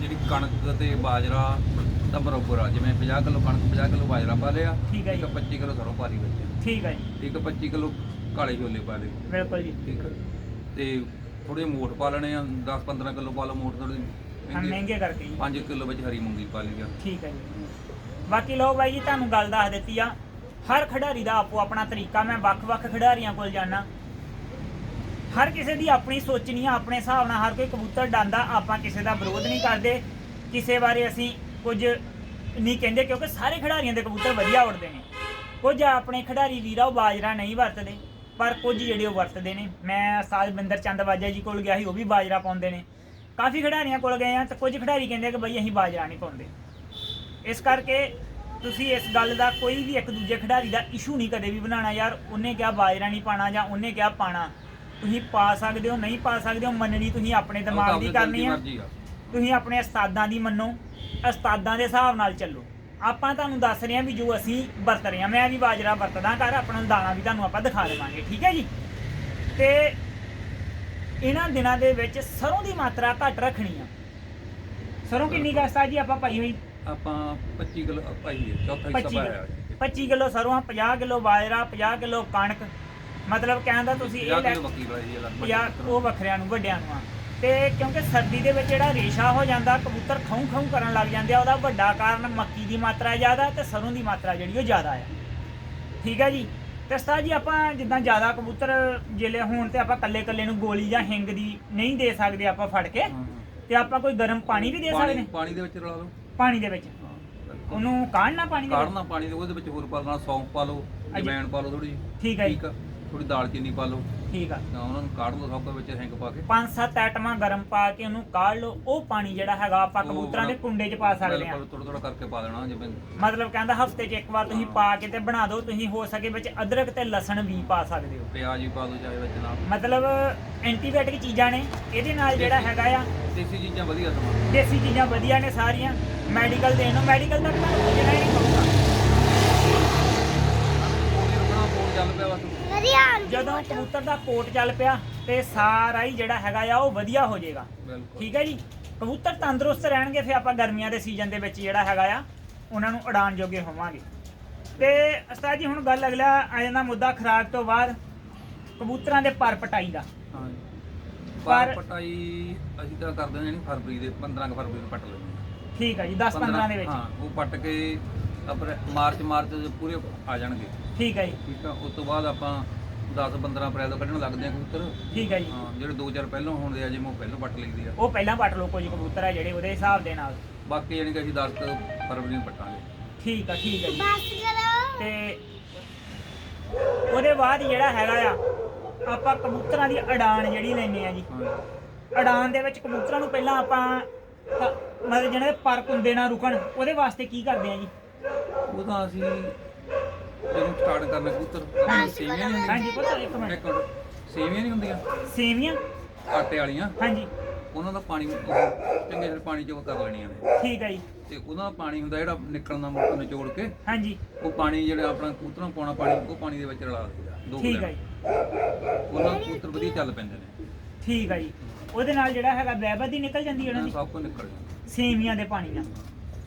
ਜਿਹੜੀ ਕਣਕ ਤੇ ਬਾਜਰਾ ਦਾ ਬਰਾਬਰ ਆ ਜਿਵੇਂ 50 ਕਿਲੋ ਕਣਕ 50 ਕਿਲੋ ਬਾਜਰਾ ਪਾ ਲਿਆ ਠੀਕ ਹੈ ਜੀ। 25 ਕਿਲੋ ਸਰੋਂ ਪਾ ਲਈ ਵਿੱਚ। ਠੀਕ ਹੈ ਜੀ। ਠੀਕ ਹੈ 25 ਕਿਲੋ ਕਾਲੇ ਛੋਲੇ ਪਾ ਲਏ। ਬਿਲਕੁਲ ਜੀ। ਠੀਕ ਹੈ ਤੇ ਥੋੜੇ ਮੋਠ ਪਾ ਲੈਣੇ ਆ 10 15 ਕਿਲੋ ਪਾ ਲਓ ਮੋਠ ਥੋੜੇ ਹਾਂ ਮਹਿੰਗੇ ਕਰਕੇ ਜੀ। 5 ਕਿਲੋ ਵਿੱਚ ਹਰੀ ਮੂੰਗੀ ਪਾ ਲਈ ਆ। ਠੀਕ ਹੈ ਜੀ। ਬਾਕੀ ਲਓ ਬਾਈ ਜੀ ਤੁਹਾਨੂੰ ਗੱਲ ਦੱਸ ਦਿੱਤੀ ਆ ਹਰ ਖਿਡਾਰੀ ਦਾ ਆਪੋ ਆਪਣਾ ਤਰੀਕਾ ਮੈਂ ਵੱਖ-ਵੱਖ ਖਿਡਾਰੀਆਂ ਕੋਲ ਜਾਣਾ ਹਰ ਕਿਸੇ ਦੀ ਆਪਣੀ ਸੋਚਣੀ ਆ ਆਪਣੇ ਹਿਸਾਬ ਨਾਲ ਹਰ ਕੋਈ ਕਬੂਤਰ ਡਾਂਦਾ ਆਪਾਂ ਕਿਸੇ ਦਾ ਵਿਰੋਧ ਨਹੀਂ ਕਰਦੇ। ਕਿਸੇ ਬਾਰੇ ਅਸੀਂ ਕੁਝ ਨਹੀਂ ਕਹਿੰਦੇ ਕਿਉਂਕਿ ਸਾਰੇ ਖਿਡਾਰੀਆਂ ਦੇ ਕਬੂਤਰ ਵਧੀਆ ਉੜਦੇ ਨੇ। ਕੁਝ ਆਪਣੇ ਖਿਡਾਰੀ ਵੀਰਾ ਉਹ ਬਾਜਰਾ ਨਹੀਂ ਵਰਤਦੇ ਪਰ ਕੁਝ ਜਿਹੜੇ ਉਹ ਵਰਤਦੇ ਨੇ। ਮੈਂ ਸਾਜ ਬਿੰਦਰ ਚੰਦ ਵਾਜਾ ਜੀ ਕੋਲ ਗਿਆ ਸੀ ਉਹ ਵੀ ਬਾਜਰਾ ਪਾਉਂਦੇ ਨੇ। ਕਾਫੀ ਖਿਡਾਰੀਆਂ ਕੋਲ ਗਏ ਆ ਤੇ ਕੁਝ ਖਿਡਾਰੀ ਕਹਿੰਦੇ ਕਿ ਬਈ ਅਸੀਂ ਬਾਜਰਾ ਨਹੀਂ ਪਾਉਂਦੇ। ਇਸ ਕਰਕੇ ਤੁਸੀਂ ਇਸ ਗੱਲ ਦਾ ਕੋਈ ਵੀ ਇੱਕ ਦੂਜੇ ਖਿਡਾਰੀ ਦਾ ਇਸ਼ੂ ਨਹੀਂ ਕਦੇ ਵੀ ਬਣਾਉਣਾ ਯਾਰ। ਉਹਨੇ ਕਿਹਾ ਬਾਜਰਾ ਨਹੀਂ ਪਾਣਾ ਜਾਂ ਉਹਨੇ ਕਿਹਾ ਪਾਣਾ ਤੁਸੀਂ ਪਾ ਸਕਦੇ ਹੋ ਨਹੀਂ ਪਾ ਸਕਦੇ ਹੋ ਮੰਨਣੀ ਤੁਸੀਂ ਆਪਣੇ ਦਿਮਾਗ ਦੀ ਕਰਨੀ ਆ। ਤੁਸੀਂ ਆਪਣੇ ਉਸਤਾਦਾਂ ਦੀ ਮੰਨੋ ਉਸਤਾਦਾਂ ਦੇ ਹਿਸਾਬ ਨਾਲ ਚੱਲੋ। ਆਪਾਂ ਤੁਹਾਨੂੰ ਦੱਸ ਰਹੇ ਹਾਂ ਵੀ ਜੋ ਅਸੀਂ ਵਰਤ ਰਹੇ ਹਾਂ ਮੈਂ ਵੀ ਬਾਜਰਾ ਵਰਤਦਾ ਘਰ ਆਪਣਾ ਦਾਣਾ ਵੀ ਤੁਹਾਨੂੰ ਆਪਾਂ ਦਿਖਾ ਦੇਵਾਂਗੇ ਠੀਕ ਹੈ ਜੀ? ਤੇ ਇਹਨਾਂ ਦਿਨਾਂ ਦੇ ਵਿੱਚ ਸਰੋਂ ਦੀ ਮਾਤਰਾ ਘੱਟ ਰੱਖਣੀ ਆ। ਸਰੋਂ ਕਿੰਨੀ ਗਸਤਾ ਜੀ ਆਪਾਂ ਪਾਈ ਹੋਈ? ਆਪਾਂ 25 ਕਿਲੋ ਪਾਈ ਹੈ ਚੌਥਾ ਹਿੱਸਾ 25 ਪਾਇਆ ਕਿਲੋ। 25 ਕਿਲੋ ਸਰੋਂ 50 ਕਿਲੋ ਬਾਜਰਾ 50 ਕਿਲੋ ਕਣਕ। ਮਤਲਬ ਕਹਿਣ ਦਾ ਤੁਸੀਂ ਇਹ 50 ਲੈ ਕਿਲੋ ਬੱਕੀ ਵਾਲੀ ਹੈ ਪੰਜਾਹ ਉਹ ਵੱਖਰਿਆਂ ਨੂੰ ਵੱਡਿਆਂ ਨੂੰ ਆ। ਤੇ ਕਿਉਂਕਿ ਸਰਦੀ ਦੇ ਵਿੱਚ ਜਿਹੜਾ ਰੇਸ਼ਾ ਹੋ ਜਾਂਦਾ ਕਬੂਤਰ ਖਾਉ ਖਾਉ ਕਰਨ ਲੱਗ ਜਾਂਦੇ ਆ ਉਹਦਾ ਵੱਡਾ ਕਾਰਨ ਮੱਕੀ ਦੀ ਮਾਤਰਾ ਜ਼ਿਆਦਾ ਤੇ ਸਰੋਂ ਦੀ ਮਾਤਰਾ ਜਿਹੜੀ ਉਹ ਜ਼ਿਆਦਾ ਆ। ਠੀਕ ਹੈ ਜੀ? ਤੇ ਉਸਤਾਦ ਜੀ ਆਪਾਂ ਜਿੱਦਾਂ ਜ਼ਿਆਦਾ ਕਬੂਤਰ ਜੇਲੇ ਹੋਣ ਤੇ ਆਪਾਂ ਕੱਲੇ ਕੱਲੇ ਨੂੰ ਗੋਲੀ ਜਾਂ ਹਿੰਗ ਦੀ ਨਹੀਂ ਦੇ ਸਕਦੇ ਆਪਾਂ ਫੜ ਕੇ ਤੇ ਆਪਾਂ ਕੋਈ ਗਰਮ ਪਾਣੀ ਵੀ ਦੇ ਸਕਦੇ ਪਾਣੀ ਨੇ ਪਾਣੀ ਦੇ ਵਿੱਚ ਰਲਾ ਲਓ ਪਾਣੀ ਦੇ ਵਿੱਚ। ਉਹਨੂੰ ਕਾੜਨਾ ਪਾਣੀ ਦੇ ਵਿੱਚ? ਕਾੜਨਾ ਪਾਣੀ ਦੇ ਉਹਦੇ ਵਿੱਚ ਹੋਰ ਪਾ ਲੈਣਾ ਸੌਂਫ ਪਾ ਲਓ। ਜਵੈਣ ਪਾ ਲਓ ਥੋੜੀ ਠੀਕ ਹੈ ਜੀ। ਥੋੜੀ ਦਾਲ ਚੀਨੀ ਪਾ ਲਓ। ਠੀਕ ਆ। ਤਾਂ ਉਹਨਾਂ ਨੂੰ ਕਾੜ ਲਓ ਸਭ ਦੇ ਵਿੱਚ ਹਿੰਗ ਪਾ ਕੇ। ਪੰਜ ਸੱਤ ਐਟਮਾਂ ਗਰਮ ਪਾ ਕੇ ਉਹਨੂੰ ਕਾੜ ਲਓ। ਉਹ ਪਾਣੀ ਜਿਹੜਾ ਹੈਗਾ ਆਪਾਂ ਕਬੂਤਰਾਂ ਦੇ ਕੁੰਡੇ 'ਚ ਪਾ ਸਕਦੇ ਆ ਥੋੜਾ ਥੋੜਾ ਕਰਕੇ ਪਾ ਦੇਣਾ ਜਿਵੇਂ ਮਤਲਬ ਕਹਿੰਦਾ ਹਫ਼ਤੇ 'ਚ ਇੱਕ ਵਾਰ ਤੁਸੀਂ ਪਾ ਕੇ ਤੇ ਬਣਾ ਦਿਓ। ਤੁਸੀਂ ਹੋ ਸਕੇ ਵਿੱਚ ਅਦਰਕ ਤੇ ਲਸਣ ਵੀ ਪਾ ਸਕਦੇ ਹੋ। ਪਿਆਜ਼ ਵੀ ਪਾ ਦਿਓ ਚਾਹੇ ਵਿੱਚ ਨਾਲ। ਮਤਲਬ ਐਂਟੀਬਾਇਓਟਿਕ ਚੀਜ਼ਾਂ ਨੇ। ਇਹਦੇ ਨਾਲ ਜਿਹੜਾ ਹੈਗਾ ਆ। ਦੇਸੀ ਚੀਜ਼ਾਂ ਵਧੀਆ ਸਮਾਂ ਦੇਸੀ ਚੀਜ਼ਾਂ ਵਧੀਆ ਨੇ ਸਾਰੀਆਂ। ਮੈਡੀਕਲ ਦੇਣ ਨੂੰ ਮੈਡੀਕਲ ਤਾਂ ਜਿਹੜਾ ਹੀ ਨਹੀਂ ਕਹੂਗਾ ਪੂਰੀ ਰੁਕਣਾ ਪੂਰ ਚੱਲ ਬਸ ਜਦੋਂ ਕਬੂਤਰ ਦਾ ਕੋਟ ਚੱਲ ਪਿਆ ਤੇ ਸਾਰਾ ਹੀ ਜਿਹੜਾ ਹੈਗਾ ਆ ਉਹ ਵਧੀਆ ਹੋ ਜਾਏਗਾ। ਬਿਲਕੁਲ। ਠੀਕ ਹੈ ਜੀ? ਕਬੂਤਰ ਤੰਦਰੁਸਤ ਰਹਿਣਗੇ ਫਿਰ ਆਪਾਂ ਗਰਮੀਆਂ ਦੇ ਸੀਜ਼ਨ ਦੇ ਵਿੱਚ ਜਿਹੜਾ ਹੈਗਾ ਆ ਉਹਨਾਂ ਨੂੰ ਉਡਾਣ ਜੋਗੇ ਹੋਵਾਂਗੇ। ਤੇ ਉਸਤਾਦ ਜੀ ਹੁਣ ਗੱਲ ਅਗਲਾ ਆ ਜਾਂਦਾ ਮੁੱਦਾ ਖਰਾਕ ਤੋਂ ਬਾਅਦ ਕਬੂਤਰਾਂ ਦੇ ਪਰ ਪਟਾਈ ਦਾ। ਹਾਂ ਪਰ- ਪਰ ਪਟਾਈ ਅਸੀਂ ਤਾਂ ਕਰਦੇ ਹਾਂ ਨਹੀਂ ਫਰਵਰੀ ਦੇ 15 ਕੁ ਫਰਵਰੀ ਨੂੰ ਪੱਟ ਲੈਂਦੇ ਹਾਂ। ਠੀਕ ਹੈ ਜੀ 10 15 ਦੇ ਵਿੱਚ। ਹਾਂ ਉਹ ਪੱਟ ਕੇ ਅਪ੍ਰੈ ਮਾਰਚ ਮਾਰਚ ਚ ਪੂਰੇ ਆ ਜਾਣਗੇ। ਠੀਕ ਹੈ ਜੀ। ਠੀਕ ਆ ਉਸ ਤੋਂ ਬਾਅਦ ਆਪਾਂ 10 15 ਅਪ੍ਰੈਲ ਤੋਂ ਕੱਢਣ ਲੱਗਦੇ ਆ ਕਬੂਤਰ। ਠੀਕ ਹੈ ਜੀ। ਹਾਂ ਜਿਹੜੇ 2000 ਪਹਿਲਾਂ ਹੋਣਦੇ ਆ ਜਿਵੇਂ ਉਹ ਪਹਿਲਾਂ ਪੱਟ ਲਈਦੀ ਆ। ਉਹ ਪਹਿਲਾਂ ਪੱਟ ਲਓ ਕੁਝ ਕਬੂਤਰ ਆ ਜਿਹੜੇ ਉਹਦੇ ਹਿਸਾਬ ਦੇ ਨਾਲ। ਬਾਕੀ ਯਾਨੀ ਕਿ ਅਸੀਂ 10 ਕੁ ਫਰਵਰੀ ਨੂੰ ਪੱਟਾਂਗੇ। ਠੀਕ ਆ ਠੀਕ ਹੈ ਜੀ। ਤੇ ਉਹਦੇ ਬਾਅਦ ਜਿਹੜਾ ਹੈਗਾ ਆ ਆਪਾਂ ਕਬੂਤਰਾਂ ਦੀ ਅਡਾਨ ਜਿਹੜੀ ਲੈਨੇ ਆ ਜੀ। ਹਾਂ ਅਡਾਨ ਦੇ ਵਿੱਚ ਕਬੂਤਰਾਂ ਨੂੰ ਪਹਿਲਾਂ ਆਪਾਂ ਕ- ਮਤਲਬ ਜਿਹੜੇ ਪਰ ਕੁੰਦੇ ਨਾ ਰੁਕਣ ਉਹਦੇ ਵਾਸਤੇ ਕੀ ਕਰਦੇ ਆ ਜੀ? ਉਹ ਤਾਂ ਅਸੀਂ ਜਦੋਂ ਸਟਾਰਟ ਕਰਨਾ ਕਬੂਤਰ ਸੇਵੀਆਂ ਨਹੀਂ ਹੁੰਦੀਆਂ। ਹਾਂਜੀ ਪੁੱਤ ਇੱਕ ਮਿੰਟ। ਇੱਕ ਮਿੰਟ। ਸੇਵੀਆਂ ਨਹੀਂ ਹੁੰਦੀਆਂ। ਸੇਵੀਆਂ? ਆਟੇ ਵਾਲੀਆਂ। ਹਾਂਜੀ। ਉਹਨਾਂ ਦਾ ਪਾਣੀ ਚੰਗੇ ਜਿਹੇ ਪਾਣੀ ਚੋਂ ਕਰ ਲੈਣੀਆਂ ਨੇ। ਠੀਕ ਹੈ ਜੀ। ਤੇ ਉਹਦਾ ਪਾਣੀ ਹੁੰਦਾ ਜਿਹੜਾ ਨਿਕਲਣਾ ਮੁੱਕ ਨਿਚੋੜ ਕੇ ਹਾਂਜੀ। ਉਹ ਪਾਣੀ ਜਿਹੜਾ ਆਪਣਾ ਕਬੂਤਰਾਂ ਪਾਉਣਾ ਪਾਣੀ ਉਹ ਪਾਣੀ ਦੇ ਵਿੱਚ ਰਲਾ ਦਿੰਦਾ ਦੋ ਠੀਕ ਹੈ। ਜੀ। ਉਹਨਾਂ ਕਬੂਤਰ ਵਧੀਆ ਚੱਲ ਪੈਂਦੇ ਨੇ। ਠੀਕ ਹੈ ਜੀ। ਉਹਦੇ ਨਾਲ ਜਿਹੜਾ ਹੈਗਾ ਬੈਬਦ ਹੀ ਨਿਕਲ ਜਾਂਦੀ ਉਹਨਾਂ ਉਹਨਾਂ ਦੀ। ਸਭ ਕੁਝ ਨਿਕਲ ਜਾਂਦਾ। ਸੇਵੀਆਂ ਦੇ ਪਾਣੀ ਨਾਲ।